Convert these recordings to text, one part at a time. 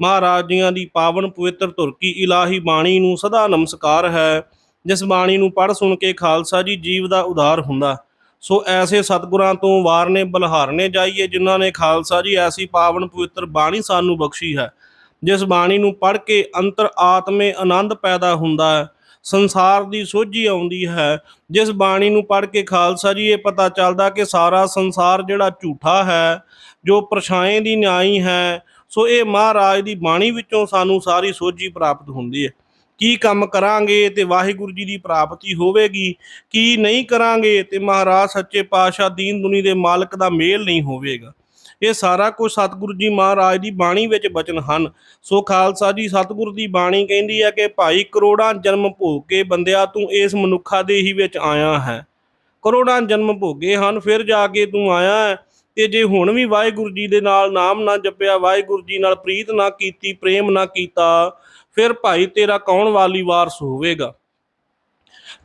ਮਹਾਰਾਜ ਜੀਆਂ ਦੀ ਪਾਵਨ ਪਵਿੱਤਰ ਧੁਰ ਕੀ ਇਲਾਹੀ ਬਾਣੀ ਨੂੰ ਸਦਾ ਨਮਸਕਾਰ ਹੈ, ਜਿਸ ਬਾਣੀ ਨੂੰ ਪੜ੍ਹ ਸੁਣ ਕੇ ਖਾਲਸਾ ਜੀ ਜੀਵ ਦਾ ਉਦਾਰ ਹੁੰਦਾ। ਸੋ ਐਸੇ ਸਤਿਗੁਰਾਂ ਤੋਂ ਵਾਰਨੇ ਬਲਹਾਰਨੇ ਜਾਈਏ, ਜਿਨ੍ਹਾਂ ਨੇ ਖਾਲਸਾ ਜੀ ਐਸੀ ਪਾਵਨ ਪਵਿੱਤਰ ਬਾਣੀ ਸਾਨੂੰ ਬਖਸ਼ੀ ਹੈ। ਜਿਸ ਬਾਣੀ ਨੂੰ ਪੜ੍ਹ ਕੇ ਅੰਤਰ ਆਤਮੇ ਆਨੰਦ ਪੈਦਾ ਹੁੰਦਾ ਹੈ, ਸੰਸਾਰ ਦੀ ਸੋਝੀ ਆਉਂਦੀ ਹੈ। ਜਿਸ ਬਾਣੀ ਨੂੰ ਪੜ੍ਹ ਕੇ ਖਾਲਸਾ ਜੀ, ਇਹ ਪਤਾ ਚੱਲਦਾ ਕਿ ਸਾਰਾ ਸੰਸਾਰ ਜਿਹੜਾ ਝੂਠਾ ਹੈ, ਜੋ ਪਰਛਾਏ ਦੀ ਨਿਆਈ ਹੈ ਸੋ ਇਹ ਮਹਾਰਾਜ ਦੀ ਬਾਣੀ ਵਿੱਚੋਂ ਸਾਨੂੰ ਸਾਰੀ ਸੋਝੀ ਪ੍ਰਾਪਤ ਹੁੰਦੀ ਹੈ। ਕੀ ਕੰਮ ਕਰਾਂਗੇ ਤੇ ਵਾਹਿਗੁਰੂ ਜੀ ਦੀ ਪ੍ਰਾਪਤੀ ਹੋਵੇਗੀ? ਕੀ ਨਹੀਂ ਕਰਾਂਗੇ ਤੇ ਮਹਾਰਾਜ ਸੱਚੇ ਪਾਤਸ਼ਾਹ ਦੀਨ ਦੁਨੀ ਦੇ ਮਾਲਕ ਦਾ ਮੇਲ ਨਹੀਂ ਹੋਵੇਗਾ। ਇਹ ਸਾਰਾ ਕੁਝ ਸਤਿਗੁਰੂ ਜੀ ਮਹਾਰਾਜ ਦੀ ਬਾਣੀ ਵਿੱਚ ਬਚਨ ਹਨ। ਸੋ ਖਾਲਸਾ ਜੀ, ਸਤਿਗੁਰੂ ਦੀ ਬਾਣੀ ਕਹਿੰਦੀ ਹੈ ਕਿ ਭਾਈ ਕਰੋੜਾਂ ਜਨਮ ਭੋਗ ਕੇ ਬੰਦਿਆ ਤੂੰ ਇਸ ਮਨੁੱਖਾ ਦੇ ਹੀ ਵਿੱਚ ਆਇਆ ਹੈ। ਕਰੋੜਾਂ ਜਨਮ ਭੋਗੇ ਹਨ, ਫਿਰ ਜਾ ਕੇ ਤੂੰ ਆਇਆ ਹੈ। ਤੇ ਜੇ ਹੁਣ ਵੀ ਵਾਹਿਗੁਰੂ ਜੀ ਦੇ ਨਾਲ ਨਾਮ ਨਾ ਜਪਿਆ, ਵਾਹਿਗੁਰੂ ਜੀ ਨਾਲ ਪ੍ਰੀਤ ਨਾ ਕੀਤੀ, ਪ੍ਰੇਮ ਨਾ ਕੀਤਾ, ਫਿਰ ਭਾਈ ਤੇਰਾ ਕੌਣ ਵਾਲੀ ਵਾਰਸ ਹੋਵੇਗਾ?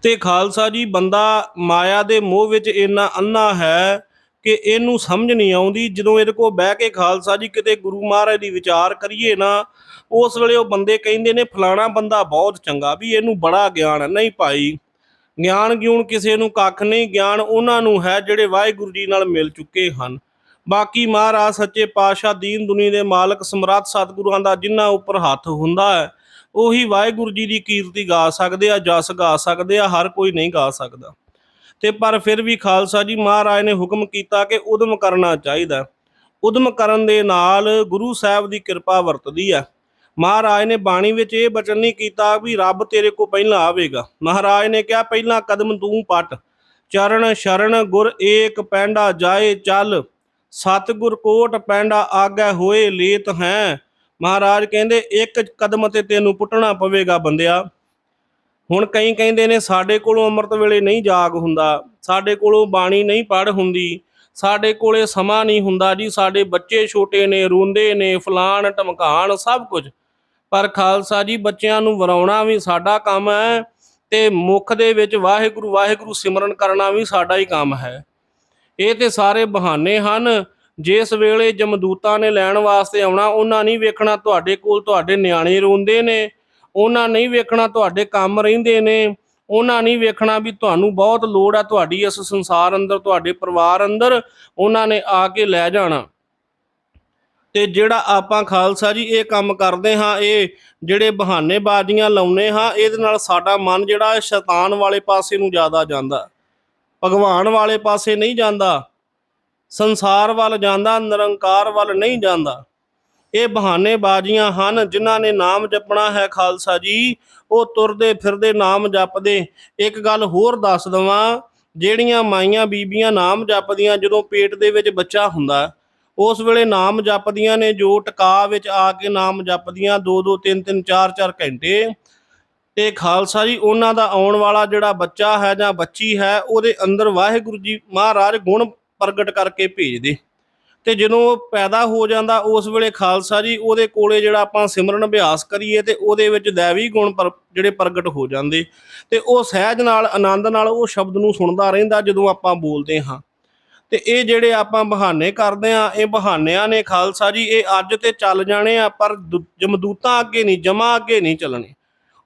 ਤੇ ਖਾਲਸਾ ਜੀ, ਬੰਦਾ ਮਾਇਆ ਦੇ ਮੋਹ ਵਿੱਚ ਇੰਨਾ ਅੰਨਾ ਹੈ ਕਿ ਇਹਨੂੰ ਸਮਝ ਨਹੀਂ ਆਉਂਦੀ। ਜਦੋਂ ਇਹਦੇ ਕੋਲ ਬਹਿ ਕੇ ਖਾਲਸਾ ਜੀ ਕਿਤੇ ਗੁਰੂ ਮਹਾਰਾਜ ਦੀ ਵਿਚਾਰ ਕਰੀਏ ਨਾ, ਉਸ ਵੇਲੇ ਉਹ ਬੰਦੇ ਕਹਿੰਦੇ ਨੇ, ਫਲਾਣਾ ਬੰਦਾ ਬਹੁਤ ਚੰਗਾ, ਵੀ ਇਹਨੂੰ ਬੜਾ ਗਿਆਨ ਨਹੀਂ ਭਾਈ ਗਿਆਨ ਗਿਉਣ ਕਿਸੇ ਨੂੰ ਕੱਖ ਨਹੀਂ, ਗਿਆਨ ਉਹਨਾਂ ਨੂੰ ਹੈ ਜਿਹੜੇ ਵਾਹਿਗੁਰੂ ਜੀ ਨਾਲ ਮਿਲ ਚੁੱਕੇ ਹਨ। ਬਾਕੀ ਮਹਾਰਾਜ ਸੱਚੇ ਪਾਤਸ਼ਾਹ ਦੀਨ ਦੁਨੀ ਦੇ ਮਾਲਕ ਸਮਰੱਥ ਸਤਿਗੁਰਾਂ ਦਾ ਜਿਨ੍ਹਾਂ ਉੱਪਰ ਹੱਥ ਹੁੰਦਾ ਹੈ, ਉਹੀ ਵਾਹਿਗੁਰੂ ਜੀ ਦੀ ਕੀਰਤੀ ਗਾ ਸਕਦੇ ਆ, ਜਸ ਗਾ ਸਕਦੇ ਆ, ਹਰ ਕੋਈ ਨਹੀਂ ਗਾ ਸਕਦਾ। ਤੇ ਪਰ ਫਿਰ ਵੀ ਖਾਲਸਾ ਜੀ, ਮਹਾਰਾਜ ਨੇ ਹੁਕਮ ਕੀਤਾ ਕਿ ਉਦਮ ਕਰਨਾ ਚਾਹੀਦਾ ਉਦਮ ਕਰਨ ਦੇ ਨਾਲ ਗੁਰੂ ਸਾਹਿਬ ਦੀ ਕਿਰਪਾ ਵਰਤਦੀ ਹੈ। ਮਹਾਰਾਜ ਨੇ ਬਾਣੀ ਵਿੱਚ ਇਹ ਬਚਨ ਨਹੀਂ ਕੀਤਾ ਵੀ ਰੱਬ ਤੇਰੇ ਕੋ ਪਹਿਲਾਂ ਆਵੇਗਾ। ਮਹਾਰਾਜ ਨੇ ਕਿਹਾ, ਪਹਿਲਾਂ ਕਦਮ ਤੂੰ ਪੱਟ। ਚਰਨ ਸ਼ਰਨ ਗੁਰ ਏਕ ਪੈਂਡਾ ਜਾਏ ਚੱਲ। ਸਤਿਗੁਰ ਕੋਟ ਪੈਂਡਾ ਆਗੇ ਹੋਏ ਲੇਤ ਹੈ। ਮਹਾਰਾਜ ਕਹਿੰਦੇ, ਇੱਕ ਕਦਮ ਤੇ ਤੈਨੂੰ ਪੁੱਟਣਾ ਪਵੇਗਾ ਬੰਦਿਆ। ਹੁਣ ਕਈ ਕਹਿੰਦੇ ਨੇ, ਸਾਡੇ ਕੋਲੋਂ ਅੰਮ੍ਰਿਤ ਵੇਲੇ ਨਹੀਂ ਜਾਗ ਹੁੰਦਾ। ਸਾਡੇ ਕੋਲੋਂ ਬਾਣੀ ਨਹੀਂ ਪੜ ਹੁੰਦੀ। ਸਾਡੇ ਕੋਲੇ ਸਮਾਂ ਨਹੀਂ ਹੁੰਦਾ ਜੀ। ਸਾਡੇ ਬੱਚੇ ਛੋਟੇ ਨੇ, ਰੋਂਦੇ ਨੇ, ਫਲਾਣ ਟਮਕਾਣ ਸਭ ਕੁਝ। ਪਰ ਖਾਲਸਾ ਜੀ, ਬੱਚਿਆਂ ਨੂੰ ਵਰਾਉਣਾ ਵੀ ਸਾਡਾ ਕੰਮ ਹੈ ਤੇ ਮੁਖ ਦੇ ਵਿੱਚ ਵਾਹਿਗੁਰੂ ਵਾਹਿਗੁਰੂ ਸਿਮਰਨ ਕਰਨਾ ਵੀ ਸਾਡਾ ਹੀ ਕੰਮ ਹੈ। ਇਹ ਤੇ ਸਾਰੇ ਬਹਾਨੇ ਹਨ। ਜਿਸ ਵੇਲੇ ਜਮਦੂਤਾਂ ਨੇ ਲੈਣ ਵਾਸਤੇ ਆਉਣਾ, ਉਹਨਾਂ ਨਹੀਂ ਵੇਖਣਾ ਤੁਹਾਡੇ ਕੋਲ, ਤੁਹਾਡੇ ਨਿਆਣੇ ਰੋਂਦੇ ਨੇ। ਉਹਨਾਂ ਨਹੀਂ ਵੇਖਣਾ ਤੁਹਾਡੇ ਕੰਮ ਰਹਿੰਦੇ ਨੇ। ਉਹਨਾਂ ਨਹੀਂ ਵੇਖਣਾ ਵੀ ਤੁਹਾਨੂੰ ਬਹੁਤ ਲੋੜ ਆ ਤੁਹਾਡੀ ਇਸ ਸੰਸਾਰ ਅੰਦਰ, ਤੁਹਾਡੇ ਪਰਿਵਾਰ ਅੰਦਰ। ਉਹਨਾਂ ਨੇ ਆ ਕੇ ਲੈ ਜਾਣਾ। ਤੇ ਜਿਹੜਾ ਆਪਾਂ ਖਾਲਸਾ ਜੀ ਇਹ ਕੰਮ ਕਰਦੇ ਹਾਂ, ਇਹ ਜਿਹੜੇ ਬਹਾਨੇਬਾਜ਼ੀਆਂ ਲਾਉਨੇ ਹਾਂ, ਇਹਦੇ ਨਾਲ ਸਾਡਾ ਮਨ ਜਿਹੜਾ ਸ਼ੈਤਾਨ ਵਾਲੇ ਪਾਸੇ ਨੂੰ ਜ਼ਿਆਦਾ ਜਾਂਦਾ। ਭਗਵਾਨ ਵਾਲੇ ਪਾਸੇ ਨਹੀਂ ਜਾਂਦਾ। ਸੰਸਾਰ ਵੱਲ ਜਾਂਦਾ, ਨਿਰੰਕਾਰ ਵੱਲ ਨਹੀਂ ਜਾਂਦਾ। ਇਹ ਬਹਾਨੇਬਾਜ਼ੀਆਂ ਹਨ, ਜਿਨ੍ਹਾਂ ਨੇ ਨਾਮ ਜਪਣਾ ਹੈ ਖਾਲਸਾ ਜੀ। ਉਹ ਤੁਰਦੇ ਫਿਰਦੇ ਨਾਮ ਜਪਦੇ। ਇੱਕ ਗੱਲ ਹੋਰ ਦੱਸ ਦਵਾਂ, ਜਿਹੜੀਆਂ ਮਾਈਆਂ ਬੀਬੀਆਂ ਨਾਮ ਜਪਦੀਆਂ, ਜਦੋਂ ਪੇਟ ਦੇ ਵਿੱਚ ਬੱਚਾ ਹੁੰਦਾ ਉਸ ਵੇਲੇ ਨਾਮ ਜਪਦੀਆਂ ਨੇ, ਜੋ ਟਿਕਾ ਵਿੱਚ ਆ ਕੇ ਨਾਮ ਜਪਦੀਆਂ 2 2 3 3 4 4 ਘੰਟੇ। ਤੇ ਖਾਲਸਾ ਜੀ, ਉਹਨਾਂ ਦਾ ਆਉਣ ਵਾਲਾ ਜਿਹੜਾ ਬੱਚਾ ਹੈ ਜਾਂ ਬੱਚੀ ਹੈ, ਉਹਦੇ ਅੰਦਰ ਵਾਹਿਗੁਰੂ ਜੀ ਮਹਾਰਾਜ ਗੁਣ ਪ੍ਰਗਟ ਕਰਕੇ ਭੇਜਦੇ। ਤੇ ਜਦੋਂ ਉਹ ਪੈਦਾ ਹੋ ਜਾਂਦਾ, ਉਸ ਵੇਲੇ ਖਾਲਸਾ ਜੀ, ਉਹਦੇ ਕੋਲੇ ਜਿਹੜਾ ਆਪਾਂ ਸਿਮਰਨ ਅਭਿਆਸ ਕਰੀਏ, ਤੇ ਉਹਦੇ ਵਿੱਚ ਦੇਵੀ ਗੁਣ ਪਰ- ਜਿਹੜੇ ਪ੍ਰਗਟ ਹੋ ਜਾਂਦੇ। ਤੇ ਉਹ ਸਹਿਜ ਨਾਲ, ਆਨੰਦ ਨਾਲ ਉਹ ਸ਼ਬਦ ਨੂੰ ਸੁਣਦਾ ਰਹਿੰਦਾ, ਜਦੋਂ ਆਪਾਂ ਬੋਲਦੇ ਹਾਂ। ਤੇ ਇਹ ਜਿਹੜੇ ਆਪਾਂ ਬਹਾਨੇ ਕਰਦੇ ਆ ਇਹ ਬਹਾਨਿਆਂ ਨੇ ਖਾਲਸਾ ਜੀ, ਇਹ ਅੱਜ ਤੇ ਚੱਲ ਜਾਣੇ ਆ, ਪਰ ਦੁ- ਜਮਦੂਤਾਂ ਅੱਗੇ ਨਹੀਂ, ਜਮਾ ਅੱਗੇ ਨਹੀਂ ਚੱਲਣੇ।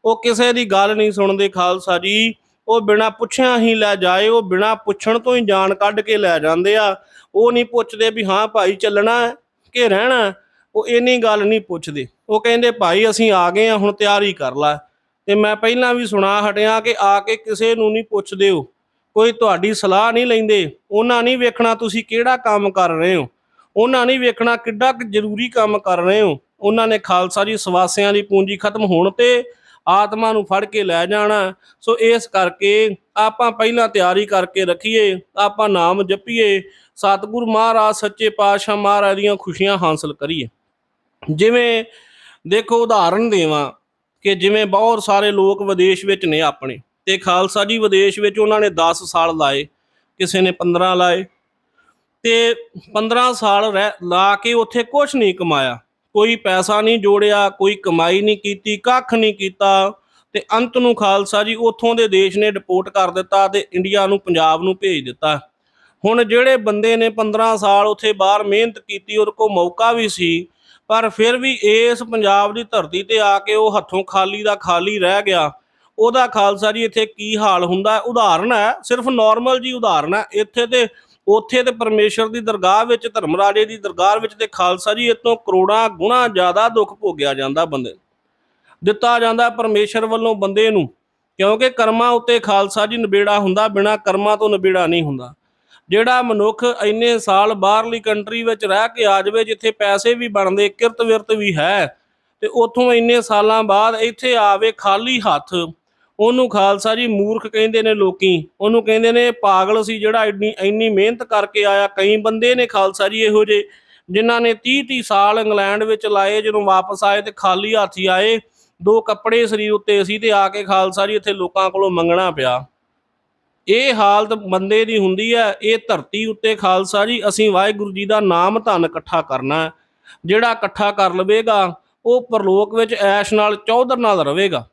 ਉਹ ਕਿਸੇ ਦੀ ਗੱਲ ਨਹੀਂ ਸੁਣਦੇ ਖਾਲਸਾ ਜੀ। ਉਹ ਬਿਨਾ ਪੁੱਛਿਆ ਹੀ ਲੈ ਜਾਏ, ਉਹ ਬਿਨਾ ਪੁੱਛਣ ਤੋਂ ਹੀ ਜਾਨ ਕੱਢ ਕੇ ਲੈ ਜਾਂਦੇ ਆ। ਉਹ ਨਹੀਂ ਪੁੱਛਦੇ ਵੀ ਹਾਂ ਭਾਈ ਚੱਲਣਾ ਕਿ ਰਹਿਣਾ ਹੈ। ਉਹ ਇੰਨੀ ਗੱਲ ਨਹੀਂ ਪੁੱਛਦੇ। ਉਹ ਕਹਿੰਦੇ, ਭਾਈ ਅਸੀਂ ਆ ਗਏ ਆ ਹੁਣ ਤਿਆਰੀ ਕਰ ਲੈ। ਤੇ ਮੈਂ ਪਹਿਲਾਂ ਵੀ ਸੁਣਾ ਹਟਿਆ ਕਿ ਆ ਕੇ ਕਿਸੇ ਨੂੰ ਨਹੀਂ ਪੁੱਛਦੇ ਹੋ ਕੋਈ ਤੁਹਾਡੀ ਸਲਾਹ ਨਹੀਂ ਲੈਂਦੇ, ਉਹਨਾਂ ਨਹੀਂ ਵੇਖਣਾ ਤੁਸੀਂ ਕਿਹੜਾ ਕੰਮ ਕਰ ਰਹੇ ਹੋ। ਉਹਨਾਂ ਨਹੀਂ ਵੇਖਣਾ ਕਿੱਡਾ ਕੁ ਜ਼ਰੂਰੀ ਕੰਮ ਕਰ ਰਹੇ ਹੋ। ਉਹਨਾਂ ਨੇ ਖਾਲਸਾ ਜੀ ਸਵਾਸਿਆਂ ਦੀ ਪੂੰਜੀ ਖਤਮ ਹੋਣ ਤੇ ਆਤਮਾ ਨੂੰ ਫੜ ਕੇ ਲੈ ਜਾਣਾ। ਸੋ ਇਸ ਕਰਕੇ ਆਪਾਂ ਪਹਿਲਾਂ ਤਿਆਰੀ ਕਰਕੇ ਰੱਖੀਏ, ਆਪਾਂ ਨਾਮ ਜਪੀਏ, ਸਤਿਗੁਰ ਮਹਾਰਾਜ, ਸੱਚੇ ਪਾਤਸ਼ਾਹ ਮਹਾਰਾਜ ਦੀਆਂ ਖੁਸ਼ੀਆਂ ਹਾਸਲ ਕਰੀਏ। ਜਿਵੇਂ ਦੇਖੋ ਉਦਾਹਰਨ ਦੇਵਾਂ ਕਿ ਜਿਵੇਂ ਬਹੁਤ ਸਾਰੇ ਲੋਕ ਵਿਦੇਸ਼ ਵਿੱਚ ਨੇ ਆਪਣੇ। ਤੇ ਖਾਲਸਾ ਜੀ ਵਿਦੇਸ਼ ਵਿੱਚ ਉਹਨਾਂ ਨੇ 10 ਸਾਲ ਲਾਏ, ਕਿਸੇ ਨੇ 15 ਲਾਏ ਤੇ 15 ਸਾਲ ਰਹਿ, ਲਾ ਕੇ ਉੱਥੇ ਕੁਝ ਨਹੀਂ ਕਮਾਇਆ। ਕੋਈ ਪੈਸਾ ਨਹੀਂ ਜੋੜਿਆ, ਕੋਈ ਕਮਾਈ ਨਹੀਂ ਕੀਤੀ, ਕੱਖ ਨਹੀਂ ਕੀਤਾ ਤੇ ਅੰਤ ਨੂੰ ਖਾਲਸਾ ਜੀ ਉੱਥੋਂ ਦੇ ਦੇਸ਼ ਨੇ ਡਿਪੋਰਟ ਕਰ ਦਿੱਤਾ ਤੇ ਇੰਡੀਆ ਨੂੰ, ਪੰਜਾਬ ਨੂੰ ਭੇਜ ਦਿੱਤਾ। ਹੁਣ ਜਿਹੜੇ ਬੰਦੇ ਨੇ 15 ਸਾਲ ਉੱਥੇ ਬਾਹਰ ਮਿਹਨਤ ਕੀਤੀ, ਉਹਦੇ ਕੋਲ ਮੌਕਾ ਵੀ ਸੀ, ਪਰ ਫਿਰ ਵੀ ਇਸ ਪੰਜਾਬ ਦੀ ਧਰਤੀ ਤੇ ਆ ਕੇ ਉਹ ਹੱਥੋਂ ਖਾਲੀ ਦਾ ਖਾਲੀ ਰਹਿ ਗਿਆ। ਉਹਦਾ ਖਾਲਸਾ ਜੀ ਇੱਥੇ ਕੀ ਹਾਲ ਹੁੰਦਾ ਹੈ? ਉਦਾਹਰਣ ਹੈ, ਸਿਰਫ ਨਾਰਮਲ ਜੀ ਉਦਾਹਰਣ ਹੈ, ਇੱਥੇ ਤੇ ਉੱਥੇ ਤੇ ਪਰਮੇਸ਼ਰ ਦੀ ਦਰਗਾਹ ਵਿੱਚ ਧਰਮ ਰਾਜੇ ਦੀ ਦਰਗਾਹ ਵਿੱਚ ਤੇ ਖਾਲਸਾ ਜੀ ਇਤੋਂ ਕਰੋੜਾਂ ਗੁਣਾ ਜ਼ਿਆਦਾ ਦੁੱਖ ਭੋਗਿਆ ਜਾਂਦਾ ਬੰਦੇ ਨੂੰ। ਦਿੱਤਾ ਜਾਂਦਾ ਪਰਮੇਸ਼ਰ ਵੱਲੋਂ ਬੰਦੇ ਨੂੰ, ਕਿਉਂਕਿ ਕਰਮਾਂ ਉੱਤੇ ਖਾਲਸਾ ਜੀ ਨਿਬੇੜਾ ਹੁੰਦਾ, ਬਿਨਾ ਕਰਮਾਂ ਤੋਂ ਨਿਬੇੜਾ ਨਹੀਂ ਹੁੰਦਾ ਜਿਹੜਾ ਮਨੁੱਖ ਇੰਨੇ ਸਾਲ ਬਾਹਰਲੀ ਕੰਟਰੀ ਵਿੱਚ ਰਹਿ ਕੇ ਆ ਜਾਵੇ, ਜਿੱਥੇ ਪੈਸੇ ਵੀ ਬਣਦੇ ਕਿਰਤ ਵਿਰਤ ਵੀ ਹੈ, ਤੇ ਉੱਥੋਂ ਇੰਨੇ ਸਾਲਾਂ ਬਾਅਦ ਇੱਥੇ ਆਵੇ ਖਾਲੀ ਹੱਥ ਉਹਨੂੰ ਖਾਲਸਾ ਜੀ ਮੂਰਖ ਕਹਿੰਦੇ ਨੇ ਲੋਕੀ। ਉਹਨੂੰ ਕਹਿੰਦੇ ਨੇ ਪਾਗਲ ਸੀ ਜਿਹੜਾ ਇੰਨੀ ਇੰਨੀ ਮਿਹਨਤ ਕਰਕੇ ਆਇਆ। ਕਈ ਬੰਦੇ ਨੇ ਖਾਲਸਾ ਜੀ ਇਹੋ ਜਿਹੇ, ਜਿਨ੍ਹਾਂ ਨੇ 30 30 ਸਾਲ ਇੰਗਲੈਂਡ ਵਿੱਚ ਲਾਏ, ਜਦੋਂ ਵਾਪਸ ਆਏ ਤੇ ਖਾਲੀ ਹੱਥ ਆਏ। ਦੋ ਕੱਪੜੇ ਸਰੀਰ ਉੱਤੇ ਸੀ ਤੇ ਆ ਕੇ ਖਾਲਸਾ ਜੀ ਇੱਥੇ ਲੋਕਾਂ ਕੋਲੋਂ ਮੰਗਣਾ ਪਿਆ। ਇਹ ਹਾਲਤ ਬੰਦੇ ਦੀ ਹੁੰਦੀ ਹੈ। ਇਹ ਧਰਤੀ ਉੱਤੇ ਖਾਲਸਾ ਜੀ, ਅਸੀਂ ਵਾਹਿਗੁਰੂ ਜੀ ਦਾ ਨਾਮ ਧਨ ਇਕੱਠਾ ਕਰਨਾ ਜਿਹੜਾ ਇਕੱਠਾ ਕਰ ਲਵੇਗਾ, ਉਹ ਪਰਲੋਕ ਵਿੱਚ ਐਸ਼ ਨਾਲ ਚੌਧਰ ਨਾਲ ਰਹੇਗਾ।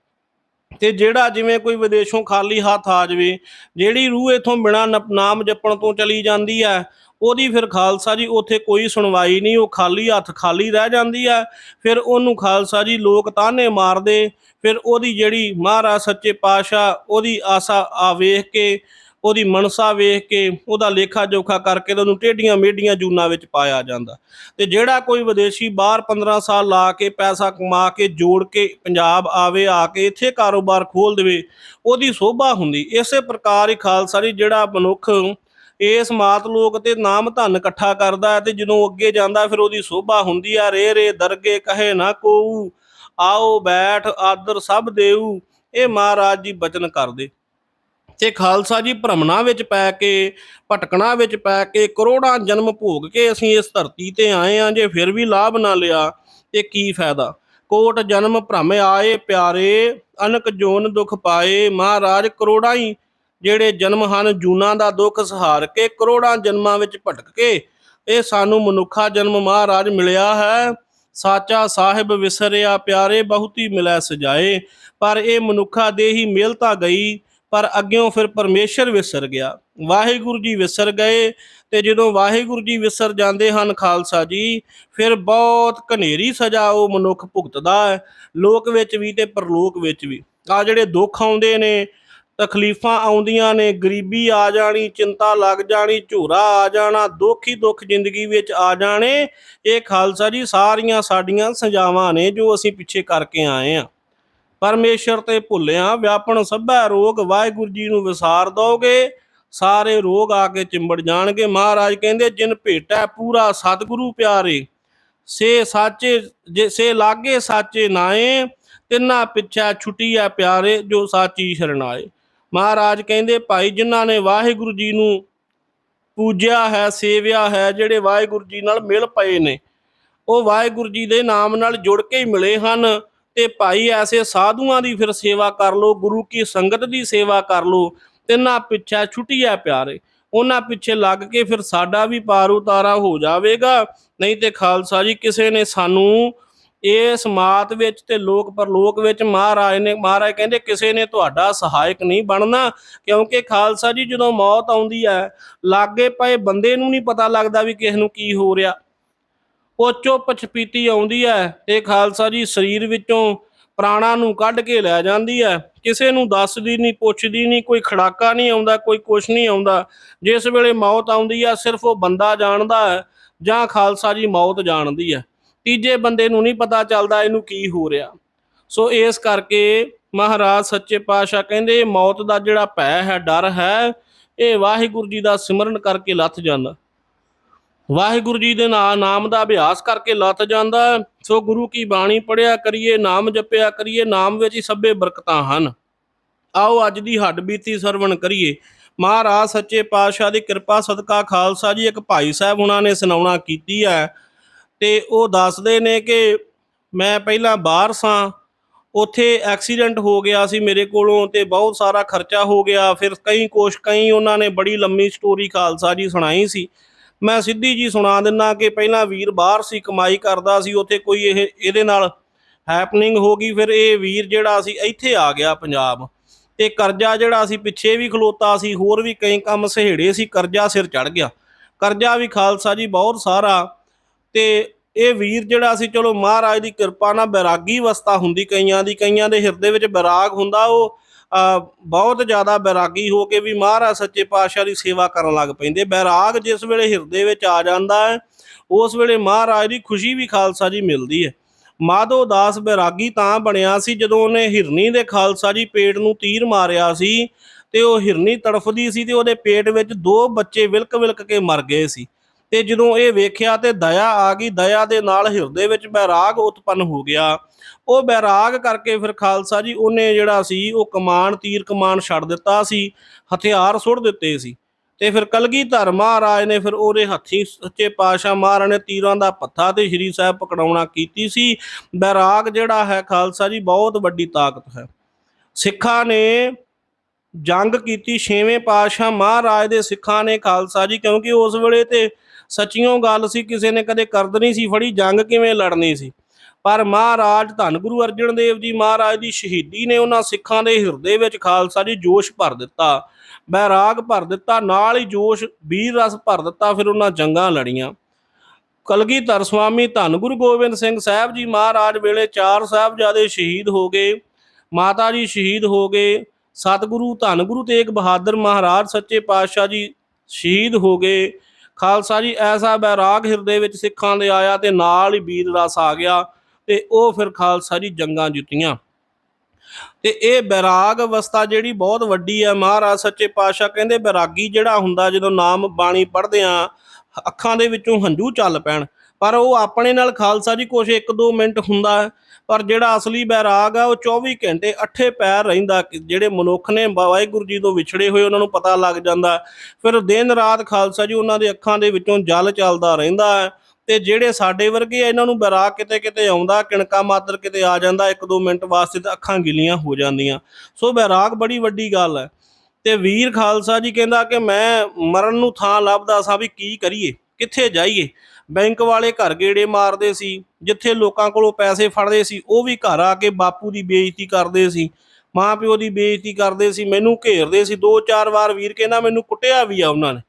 ਤੇ ਜਿਹੜਾ ਜਿਵੇਂ ਕੋਈ ਵਿਦੇਸ਼ੋਂ ਖਾਲੀ ਹੱਥ ਆ ਜਾਵੇ, ਜਿਹੜੀ ਰੂਹ ਇਥੋਂ ਬਿਨਾ ਨਾਮ ਜਪਣ ਤੋਂ ਚਲੀ ਜਾਂਦੀ ਹੈ, ਉਹਦੀ ਫਿਰ ਖਾਲਸਾ ਜੀ ਉੱਥੇ ਕੋਈ ਸੁਣਵਾਈ ਨਹੀਂ, ਉਹ ਖਾਲੀ ਹੱਥ ਖਾਲੀ ਰਹਿ ਜਾਂਦੀ ਹੈ, ਫਿਰ ਉਹਨੂੰ ਖਾਲਸਾ ਜੀ ਲੋਕ ਤਾਨੇ ਮਾਰਦੇ, ਫਿਰ ਉਹਦੀ ਜਿਹੜੀ ਮਹਾਰਾਜ ਸੱਚੇ ਪਾਤਸ਼ਾਹ ਉਹਦੀ ਆਸਾ ਆ ਵੇਖ ਕੇ ਉਹਦੀ ਮਨਸਾ ਵੇਖ ਕੇ ਉਹਦਾ ਲੇਖਾ ਜੋਖਾ ਕਰਕੇ ਤੇ ਉਹਨੂੰ ਟੇਡੀਆਂ ਮੇਡੀਆਂ ਜੂਨਾ ਵਿੱਚ ਪਾਇਆ ਜਾਂਦਾ। ਤੇ ਜਿਹੜਾ ਕੋਈ ਵਿਦੇਸ਼ੀ ਬਾਹਰ 15 ਸਾਲ ਲਾ ਕੇ ਪੈਸਾ ਕਮਾ ਕੇ ਜੋੜ ਕੇ ਪੰਜਾਬ ਆਵੇ, ਆ ਕੇ ਇੱਥੇ ਕਾਰੋਬਾਰ ਖੋਲ ਦੇਵੇ, ਉਹਦੀ ਸੋਭਾ ਹੁੰਦੀ। ਇਸੇ ਪ੍ਰਕਾਰ ਹੀ ਖਾਲਸਾ ਜੀ ਜਿਹੜਾ ਮਨੁੱਖ ਇਸ ਮਾਤ ਲੋਕ ਤੇ ਨਾਮ ਧਨ ਇਕੱਠਾ ਕਰਦਾ ਤੇ ਜਦੋਂ ਅੱਗੇ ਜਾਂਦਾ ਫਿਰ ਉਹਦੀ ਸੋਭਾ ਹੁੰਦੀ ਆ, ਰੇ ਰੇ ਦਰਗੇ ਕਹੇ ਨਾ ਕੋਊ, ਆਓ ਬੈਠ ਆਦਰ ਸਭ ਦੇਊ, ਇਹ ਮਹਾਰਾਜ ਜੀ ਬਚਨ ਕਰਦੇ। ਤੇ ਖਾਲਸਾ ਜੀ ਭ੍ਰਮਣਾ ਵਿੱਚ ਪੈ ਕੇ, ਭਟਕਣਾ ਵਿੱਚ ਪੈ ਕੇ, ਕਰੋੜਾਂ ਜਨਮ ਭੋਗ ਕੇ ਅਸੀਂ ਇਸ ਧਰਤੀ ਤੇ ਆਏ ਆਂ ਜੇ ਫਿਰ ਵੀ ਲਾਭ ਨਾ ਲਿਆ ਤੇ ਕੀ ਫਾਇਦਾ? ਕੋਟ ਜਨਮ ਭ੍ਰਮ ਆਏ ਪਿਆਰੇ, ਅਨਕ ਜੋਨ ਦੁਖ ਪਾਏ, ਮਹਾਰਾਜ ਕਰੋੜਾਂ ਹੀ ਜਿਹੜੇ ਜਨਮ ਹਨ, ਜੂਨਾਂ ਦਾ ਦੁੱਖ ਸਹਾਰ ਕੇ, ਕਰੋੜਾਂ ਜਨਮਾਂ ਵਿੱਚ ਭਟਕ ਕੇ, ਇਹ ਸਾਨੂੰ ਮਨੁੱਖਾ ਜਨਮ ਮਹਾਰਾਜ ਮਿਲਿਆ ਹੈ। ਸਾਚਾ ਸਾਹਿਬ ਵਿਸਰਿਆ, ਪਿਆਰੇ ਬਹੁਤੀ ਮਿਲੈ ਸਜਾਏ, ਪਰ ਇਹ ਮਨੁੱਖਾ ਦੇ ਹੀ ਮਿਲ ਤਾਂ ਗਈ ਪਰ ਅੱਗਿਓਂ ਫਿਰ ਪਰਮੇਸ਼ਰ ਵਿਸਰ ਗਿਆ। ਵਾਹਿਗੁਰੂ ਜੀ ਵਿਸਰ ਗਏ ਤੇ ਜਦੋਂ ਵਾਹਿਗੁਰੂ ਜੀ ਵਿਸਰ ਜਾਂਦੇ ਹਨ ਖਾਲਸਾ ਜੀ, ਫਿਰ ਬਹੁਤ ਘਨੇਰੀ ਸਜ਼ਾ ਉਹ ਮਨੁੱਖ ਭੁਗਤਦਾ ਹੈ, ਲੋਕ ਵਿੱਚ ਵੀ ਤੇ ਪਰਲੋਕ ਵਿੱਚ ਵੀ। ਆ ਜਿਹੜੇ ਦੁੱਖ ਆਉਂਦੇ ਨੇ, ਤਕਲੀਫਾਂ ਆਉਂਦੀਆਂ ਨੇ, ਗਰੀਬੀ ਆ ਜਾਣੀ, ਚਿੰਤਾ ਲੱਗ ਜਾਣੀ, ਝੂਰਾ ਆ ਜਾਣਾ, ਦੁੱਖ ਹੀ ਦੁੱਖ ਜ਼ਿੰਦਗੀ ਵਿੱਚ ਆ ਜਾਣੇ, ਇਹ ਖਾਲਸਾ ਜੀ ਸਾਰੀਆਂ ਸਾਡੀਆਂ ਸਜ਼ਾਵਾਂ ਨੇ ਜੋ ਅਸੀਂ ਪਿੱਛੇ ਕਰਕੇ ਆਏ ਆ ਪਰਮੇਸ਼ਰ ਤੇ ਭੁੱਲਿਆ ਵਿਆਪਣ ਸਭੈ ਰੋਗ, ਵਾਹਿਗੁਰੂ ਜੀ ਨੂੰ ਵਿਸਾਰ ਦੋਗੇ ਸਾਰੇ ਰੋਗ ਆ ਕੇ ਚਿੰਬੜ ਜਾਣਗੇ। ਮਹਾਰਾਜ ਕਹਿੰਦੇ, ਜਿਨ ਭੇਟਾ ਪੂਰਾ ਸਤਿਗੁਰੂ ਪਿਆਰੇ, ਸੇ ਸਾਚੇ, ਜੇ ਸੇ ਲਾਗੇ ਸਾਚੇ ਨਾਏ, ਤਿੰਨਾ ਪਿੱਛਾ ਛੁੱਟੀਆ ਪਿਆਰੇ, ਜੋ ਸਾਚੀ ਸ਼ਰਨਾਏ ਮਹਾਰਾਜ ਕਹਿੰਦੇ, ਭਾਈ ਜਿਨ੍ਹਾਂ ਨੇ ਵਾਹਿਗੁਰੂ ਜੀ ਨੂੰ ਪੂਜਿਆ ਹੈ, ਸੇਵਿਆ ਹੈ, ਜਿਹੜੇ ਵਾਹਿਗੁਰੂ ਜੀ ਨਾਲ ਮਿਲ ਪਏ ਨੇ, ਉਹ ਵਾਹਿਗੁਰੂ ਜੀ ਦੇ ਨਾਮ ਨਾਲ ਜੁੜ ਕੇ ਹੀ ਮਿਲੇ ਹਨ। ਤੇ ਭਾਈ ਐਸੇ ਸਾਧੂਆਂ ਦੀ ਫਿਰ ਸੇਵਾ ਕਰ ਲੋ ਗੁਰੂ ਕੀ ਸੰਗਤ ਦੀ ਸੇਵਾ ਕਰ ਲੋ ਤਿੰਨਾਂ ਪਿੱਛੇ ਛੁੱਟੀਆ ਪਿਆਰੇ। ਉਹਨਾਂ ਪਿੱਛੇ ਲੱਗ ਕੇ ਫਿਰ ਸਾਡਾ ਵੀ ਪਾਰ ਉਤਾਰਾ ਹੋ ਜਾਵੇਗਾ। ਨਹੀਂ ਤੇ ਖਾਲਸਾ ਜੀ, ਕਿਸੇ ਨੇ ਸਾਨੂੰ ਇਸ ਮਾਤ ਵਿੱਚ ਤੇ ਲੋਕ ਪਰਲੋਕ ਵਿੱਚ ਮਹਾਰਾਜ ਨੇ, ਮਹਾਰਾਜ ਕਹਿੰਦੇ ਕਿਸੇ ਨੇ ਤੁਹਾਡਾ ਸਹਾਇਕ ਨਹੀਂ ਬਣਨਾ, ਕਿਉਂਕਿ ਖਾਲਸਾ ਜੀ ਜਦੋਂ ਮੌਤ ਆਉਂਦੀ ਹੈ ਲਾਗੇ ਪਏ ਬੰਦੇ ਨੂੰ ਨਹੀਂ ਪਤਾ ਲੱਗਦਾ ਵੀ ਕਿਸ ਨੂੰ ਕੀ ਹੋ ਰਿਹਾ। ਪੋਚੋ ਚੁੱਪ ਆਉਂਦੀ ਹੈ ਤੇ ਖਾਲਸਾ ਜੀ ਸਰੀਰ ਵਿੱਚੋਂ ਪ੍ਰਾਣਾ ਨੂੰ ਕੱਢ ਕੇ ਲੈ ਜਾਂਦੀ ਹੈ। ਕਿਸੇ ਨੂੰ ਦੱਸਦੀ ਨਹੀਂ, ਪੁੱਛਦੀ ਨਹੀਂ, ਕੋਈ ਖੜਾਕਾ ਨਹੀਂ ਆਉਂਦਾ, ਕੋਈ ਕੁਛ ਨਹੀਂ ਆਉਂਦਾ। ਜਿਸ ਵੇਲੇ ਮੌਤ ਆਉਂਦੀ ਆ, ਸਿਰਫ ਉਹ ਬੰਦਾ ਜਾਣਦਾ ਹੈ ਜਾਂ ਖਾਲਸਾ ਜੀ ਮੌਤ ਜਾਣਦੀ ਹੈ। ਤੀਜੇ ਬੰਦੇ ਨੂੰ ਨਹੀਂ ਪਤਾ ਚੱਲਦਾ ਇਹਨੂੰ ਕੀ ਹੋ ਰਿਹਾ। ਸੋ ਇਸ ਕਰਕੇ ਮਹਾਰਾਜ ਸੱਚੇ ਪਾਤਸ਼ਾਹ ਕਹਿੰਦੇ, ਮੌਤ ਦਾ ਜਿਹੜਾ ਭੈ ਹੈ, ਡਰ ਹੈ, ਇਹ ਵਾਹਿਗੁਰੂ ਜੀ ਦਾ ਸਿਮਰਨ ਕਰਕੇ ਲੱਥ ਜਾਂਦਾ ਵਾਹਿਗੁਰੂ ਜੀ ਦੇ ਨਾਂ ਨਾਮ ਦਾ ਅਭਿਆਸ ਕਰਕੇ ਲੱਤ ਜਾਂਦਾ ਹੈ। ਸੋ ਗੁਰੂ ਕੀ ਬਾਣੀ ਪੜਿਆ ਕਰੀਏ, ਨਾਮ ਜਪਿਆ ਕਰੀਏ, ਨਾਮ ਵਿੱਚ ਹੀ ਸਭੇ ਬਰਕਤਾਂ ਹਨ। ਆਓ ਅੱਜ ਦੀ ਹੱਡ ਬੀਤੀ ਸਰਵਣ ਕਰੀਏ। ਮਹਾਰਾਜ, ਸੱਚੇ ਪਾਤਸ਼ਾਹ ਦੀ ਕਿਰਪਾ, ਸਦਕਾ ਖਾਲਸਾ ਜੀ, ਇੱਕ ਭਾਈ ਸਾਹਿਬ ਉਹਨਾਂ ਨੇ ਸੁਣਾਉਣਾ ਕੀਤੀ ਹੈ। ਤੇ ਉਹ ਦੱਸਦੇ ਨੇ ਕਿ ਮੈਂ ਪਹਿਲਾਂ ਬਾਹਰ ਸਾਂ, ਉੱਥੇ ਐਕਸੀਡੈਂਟ ਹੋ ਗਿਆ ਸੀ ਮੇਰੇ ਕੋਲੋਂ ਤੇ ਬਹੁਤ ਸਾਰਾ ਖਰਚਾ ਹੋ ਗਿਆ। ਫਿਰ ਕਈ ਕੋਸ਼ ਕਈ ਉਹਨਾਂ ਨੇ ਬੜੀ ਲੰਮੀ ਸਟੋਰੀ ਖਾਲਸਾ ਜੀ ਸੁਣਾਈ ਸੀ। ਮੈਂ ਸਿੱਧੀ ਜੀ ਸੁਣਾ ਦਿੰਨਾ ਕਿ ਪਹਿਲਾਂ ਵੀਰ ਬਾਹਰ ਸੀ, ਕਮਾਈ ਕਰਦਾ ਸੀ, ਉੱਥੇ ਕੋਈ ਇਹ, ਇਹਦੇ ਨਾਲ ਹੈਪਨਿੰਗ ਹੋ ਗਈ, ਫਿਰ ਇਹ ਵੀਰ ਜਿਹੜਾ ਸੀ, ਇੱਥੇ ਆ ਗਿਆ ਪੰਜਾਬ ਤੇ ਕਰਜ਼ਾ ਜਿਹੜਾ ਸੀ, ਪਿੱਛੇ ਵੀ ਖਲੋਤਾ ਸੀ, ਹੋਰ ਵੀ ਕਈ ਕੰਮ ਸਹੇੜੇ ਸੀ, ਕਰਜ਼ਾ ਸਿਰ ਚੜ ਗਿਆ। ਕਰਜ਼ਾ ਵੀ ਖਾਲਸਾ ਜੀ, ਬਹੁਤ ਸਾਰਾ ਤੇ ਇਹ ਵੀਰ ਜਿਹੜਾ ਸੀ, ਚਲੋ ਮਹਾਰਾਜ ਦੀ ਕਿਰਪਾ ਨਾਲ ਬੈਰਾਗੀ ਅਵਸਥਾ ਹੁੰਦੀ, ਕਈਆਂ ਦੀ, ਕਈਆਂ ਦੇ ਹਿਰਦੇ ਵਿੱਚ ਬੈਰਾਗ ਹੁੰਦਾ, ਉਹ ਬਹੁਤ ਜ਼ਿਆਦਾ ਬੈਰਾਗੀ ਹੋ ਕੇ ਵੀ ਮਹਾਰਾਜ ਸੱਚੇ ਪਾਤਸ਼ਾਹ ਦੀ ਸੇਵਾ ਕਰਨ ਲੱਗ ਪੈਂਦੇ। ਬੈਰਾਗ ਜਿਸ ਵੇਲੇ ਹਿਰਦੇ ਵਿੱਚ ਆ ਜਾਂਦਾ ਹੈ, ਉਸ ਵੇਲੇ ਮਹਾਰਾਜ ਦੀ ਖੁਸ਼ੀ ਵੀ ਖਾਲਸਾ ਜੀ ਮਿਲਦੀ ਹੈ। ਮਾਧੋ ਦਾਸ ਬੈਰਾਗੀ ਤਾਂ ਬਣਿਆ ਸੀ ਜਦੋਂ ਉਹਨੇ ਹਿਰਨੀ ਦੇ ਖਾਲਸਾ ਜੀ ਪੇਟ ਨੂੰ ਤੀਰ ਮਾਰਿਆ ਸੀ ਤੇ ਉਹ ਹਿਰਨੀ ਤੜਫਦੀ ਸੀ ਤੇ ਉਹਦੇ ਪੇਟ ਵਿੱਚ ਦੋ ਬੱਚੇ ਵਿਲਕ ਵਿਲਕ ਕੇ ਮਰ ਗਏ ਸੀ। ਤੇ ਜਦੋਂ ਇਹ ਵੇਖਿਆ ਤੇ ਦਇਆ ਆ ਗਈ, ਦਇਆ ਦੇ ਨਾਲ ਹਿਰਦੇ ਵਿੱਚ ਬੈਰਾਗ ਉਤਪੰਨ ਹੋ ਗਿਆ। ਉਹ ਬੈਰਾਗ ਕਰਕੇ ਫਿਰ ਖਾਲਸਾ ਜੀ, ਉਹਨੇ ਜਿਹੜਾ ਸੀ, ਉਹ ਕਮਾਨ, ਤੀਰ ਕਮਾਨ ਛੱਡ ਦਿੱਤਾ ਸੀ, ਹਥਿਆਰ ਸੁੱਟ ਦਿੱਤੇ ਸੀ। ਤੇ ਫਿਰ ਕਲਗੀਧਰ ਮਹਾਰਾਜ ਨੇ ਫਿਰ ਉਹਦੇ ਹੱਥੀ ਸੱਚੇ ਪਾਤਸ਼ਾਹ ਮਹਾਰਾਜ ਨੇ ਤੀਰਾਂ ਦਾ ਪੱਥਾ ਤੇ ਸ਼੍ਰੀ ਸਾਹਿਬ ਪਕੜਾਉਣਾ ਕੀਤੀ ਸੀ। ਬੈਰਾਗ ਜਿਹੜਾ ਹੈ ਖਾਲਸਾ ਜੀ, ਬਹੁਤ ਵੱਡੀ ਤਾਕਤ ਹੈ। ਸਿੱਖਾਂ ਨੇ ਜੰਗ ਕੀਤੀ, ਛੇਵੇਂ ਪਾਤਸ਼ਾਹ ਮਹਾਰਾਜ ਦੇ ਸਿੱਖਾਂ ਨੇ ਖਾਲਸਾ ਜੀ, ਕਿਉਂਕਿ ਉਸ ਵੇਲੇ ਤੇ ਸੱਚੀਓ ਗੱਲ ਸੀ, ਕਿਸੇ ਨੇ ਕਦੇ ਕਰਦ ਨਹੀਂ ਸੀ ਫੜੀ, ਜੰਗ ਕਿਵੇਂ ਲੜਨੀ ਸੀ। ਪਰ ਮਹਾਰਾਜ ਧੰਨ ਗੁਰੂ ਅਰਜਨ ਦੇਵ ਜੀ ਮਹਾਰਾਜ ਦੀ ਸ਼ਹੀਦੀ ਨੇ ਉਹਨਾਂ ਸਿੱਖਾਂ ਦੇ ਹਿਰਦੇ ਵਿੱਚ ਖਾਲਸਾ ਜੀ ਜੋਸ਼ ਭਰ ਦਿੱਤਾ, ਬੈਰਾਗ ਭਰ ਦਿੱਤਾ, ਨਾਲ ਹੀ ਜੋਸ਼, ਵੀਰ ਰਸ ਭਰ ਦਿੱਤਾ, ਫਿਰ ਉਹਨਾਂ ਜੰਗਾਂ ਲੜੀਆਂ। ਕਲਗੀਧਰ ਸੁਆਮੀ ਧੰਨ ਗੁਰੂ ਗੋਬਿੰਦ ਸਿੰਘ ਸਾਹਿਬ ਜੀ ਮਹਾਰਾਜ ਵੇਲੇ ਚਾਰ ਸਾਹਿਬਜ਼ਾਦੇ ਸ਼ਹੀਦ ਹੋ ਗਏ, ਮਾਤਾ ਜੀ ਸ਼ਹੀਦ ਹੋ ਗਏ, ਸਤਿਗੁਰੂ ਧੰਨ ਗੁਰੂ ਤੇਗ ਬਹਾਦਰ ਮਹਾਰਾਜ ਸੱਚੇ ਪਾਤਸ਼ਾਹ ਜੀ ਸ਼ਹੀਦ ਹੋ ਗਏ ਖਾਲਸਾ ਜੀ ਐਸਾ ਬੈਰਾਗ ਹਿਰਦੇ ਵਿੱਚ ਸਿੱਖਾਂ ਦੇ ਆਇਆ ਤੇ ਨਾਲ ਹੀ ਵੀਰ ਰਸ ਆ ਗਿਆ ਤੇ ਉਹ ਫਿਰ ਖਾਲਸਾ ਜੀ ਜੰਗਾਂ ਜਿੱਤੀਆਂ। ਤੇ ਇਹ ਬੈਰਾਗ ਅਵਸਥਾ ਜਿਹੜੀ ਬਹੁਤ ਵੱਡੀ ਹੈ, ਮਹਾਰਾਜ ਸੱਚੇ ਪਾਤਸ਼ਾਹ ਕਹਿੰਦੇ ਬੈਰਾਗੀ ਜਿਹੜਾ ਹੁੰਦਾ ਜਦੋਂ ਨਾਮ ਬਾਣੀ ਪੜ੍ਹਦੇ ਆ ਅੱਖਾਂ ਦੇ ਵਿੱਚੋਂ ਹੰਝੂ ਚੱਲ ਪੈਣ। ਪਰ ਉਹ ਆਪਣੇ ਨਾਲ ਖਾਲਸਾ ਜੀ ਕੁਛ 1-2 ਮਿੰਟ ਹੁੰਦਾ ਹੈ, ਪਰ ਜਿਹੜਾ ਅਸਲੀ ਬੈਰਾਗ ਆ, ਉਹ 24 ਘੰਟੇ ਅੱਠੇ ਪੈਰ ਰਹਿੰਦਾ ਜਿਹੜੇ ਮਨੁੱਖ ਨੇ ਵਾਹਿਗੁਰੂ ਜੀ ਤੋਂ ਵਿਛੜੇ ਹੋਏ ਉਹਨਾਂ ਨੂੰ ਪਤਾ ਲੱਗ ਜਾਂਦਾ। ਫਿਰ ਦਿਨ ਰਾਤ ਖਾਲਸਾ ਜੀ ਉਹਨਾਂ ਦੇ ਅੱਖਾਂ ਦੇ ਵਿੱਚੋਂ ਜਲ ਚੱਲਦਾ ਰਹਿੰਦਾ ਹੈ ਤੇ ਜਿਹੜੇ ਸਾਡੇ ਵਰਗੇ ਆ, ਇਹਨਾਂ ਨੂੰ ਬੈਰਾਗ ਕਿਤੇ ਕਿਤੇ ਆਉਂਦਾ, ਕਿਣਕਾ ਮਾਤਰ ਕਿਤੇ ਆ ਜਾਂਦਾ 1-2 ਮਿੰਟ ਵਾਸਤੇ ਤਾਂ ਅੱਖਾਂ ਗਿੱਲੀਆਂ ਹੋ ਜਾਂਦੀਆਂ। ਸੋ ਬੈਰਾਗ ਬੜੀ ਵੱਡੀ ਗੱਲ ਹੈ। ਤੇ ਵੀਰ ਖਾਲਸਾ ਜੀ ਕਹਿੰਦਾ ਕਿ ਮੈਂ ਮਰਨ ਨੂੰ ਥਾਂ ਲੱਭਦਾ ਸਾਂ ਵੀ ਕੀ ਕਰੀਏ, ਕਿੱਥੇ ਜਾਈਏ? ਬੈਂਕ ਵਾਲੇ ਘਰ ਗੇੜੇ ਮਾਰਦੇ ਸੀ, ਜਿੱਥੇ ਲੋਕਾਂ ਕੋਲੋਂ ਪੈਸੇ ਫੜਦੇ ਸੀ, ਉਹ ਵੀ ਘਰ ਆ ਕੇ ਬਾਪੂ ਦੀ ਬੇਇੱਜ਼ਤੀ ਕਰਦੇ ਸੀ। ਮਾਂ ਪਿਓ ਦੀ ਬੇਇੱਜ਼ਤੀ ਕਰਦੇ ਸੀ, ਮੈਨੂੰ ਘੇਰਦੇ ਸੀ। ਦੋ ਚਾਰ ਵਾਰ ਵੀਰ ਕਹਿੰਦਾ ਮੈਨੂੰ ਕੁੱਟਿਆ ਵੀ ਆ ਉਹਨਾਂ ਨੇ।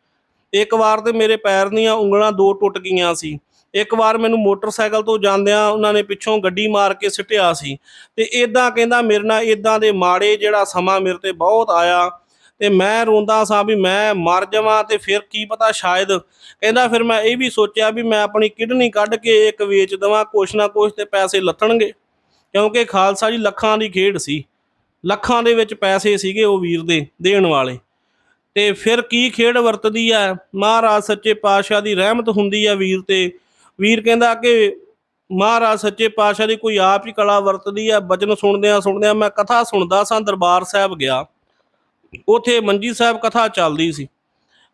ਇੱਕ ਵਾਰ ਤੇ ਮੇਰੇ ਪੈਰ ਦੀਆਂ ਉਂਗਲਾਂ ਦੋ ਟੁੱਟ ਗਈਆਂ ਸੀ। ਇੱਕ ਵਾਰ ਮੈਨੂੰ ਮੋਟਰਸਾਈਕਲ ਤੋਂ ਜਾਂਦਿਆਂ ਉਹਨਾਂ ਨੇ ਪਿੱਛੋਂ ਗੱਡੀ ਮਾਰ ਕੇ ਸਿੱਟਿਆ ਸੀ। ਤੇ ਇਦਾਂ ਕਹਿੰਦਾ ਮੇਰੇ ਨਾਲ ਇਦਾਂ ਦੇ ਮਾੜੇ ਜਿਹੜਾ ਸਮਾਂ ਮੇਰੇ ਤੇ ਬਹੁਤ ਆਇਆ। ਤੇ ਮੈਂ ਰੋਂਦਾ ਸਾਂ ਵੀ ਮੈਂ ਮਰ ਜਾਵਾਂ ਤੇ ਫਿਰ ਕੀ ਪਤਾ ਸ਼ਾਇਦ। ਕਹਿੰਦਾ ਫਿਰ ਮੈਂ ਇਹ ਵੀ ਸੋਚਿਆ ਵੀ ਮੈਂ ਆਪਣੀ ਕਿਡਨੀ ਕੱਢ ਕੇ ਇੱਕ ਵੇਚ ਦਵਾਂ, ਕੁਛ ਨਾ ਕੁਛ ਤੇ ਪੈਸੇ ਲੱਥਣਗੇ। ਕਿਉਂਕਿ ਖਾਲਸਾ ਜੀ ਲੱਖਾਂ ਦੀ ਖੇਡ ਸੀ। ਲੱਖਾਂ ਦੇ ਵਿੱਚ ਪੈਸੇ ਸੀਗੇ ਉਹ ਵੀਰ ਦੇ ਦੇਣ ਵਾਲੇ। ਤੇ ਫਿਰ ਕੀ ਖੇਡ ਵਰਤਦੀ ਆ ਮਹਾਰਾਜ ਸੱਚੇ ਪਾਤਸ਼ਾਹ ਦੀ ਰਹਿਮਤ ਹੁੰਦੀ ਆ ਵੀਰ ਤੇ। ਵੀਰ ਕਹਿੰਦਾ ਕਿ ਮਹਾਰਾਜ ਸੱਚੇ ਪਾਤਸ਼ਾਹ ਦੀ ਕੋਈ ਆਪ ਹੀ ਕਲਾ ਵਰਤਦੀ ਆ ਬਚਨ ਸੁਣਦਿਆਂ ਸੁਣਦਿਆਂ ਮੈਂ ਕਥਾ ਸੁਣਦਾ ਸਾਂ, ਦਰਬਾਰ ਸਾਹਿਬ ਗਿਆ। ਉਥੇ ਮੰਜੀ ਸਾਹਿਬ ਕਥਾ ਚੱਲਦੀ ਸੀ।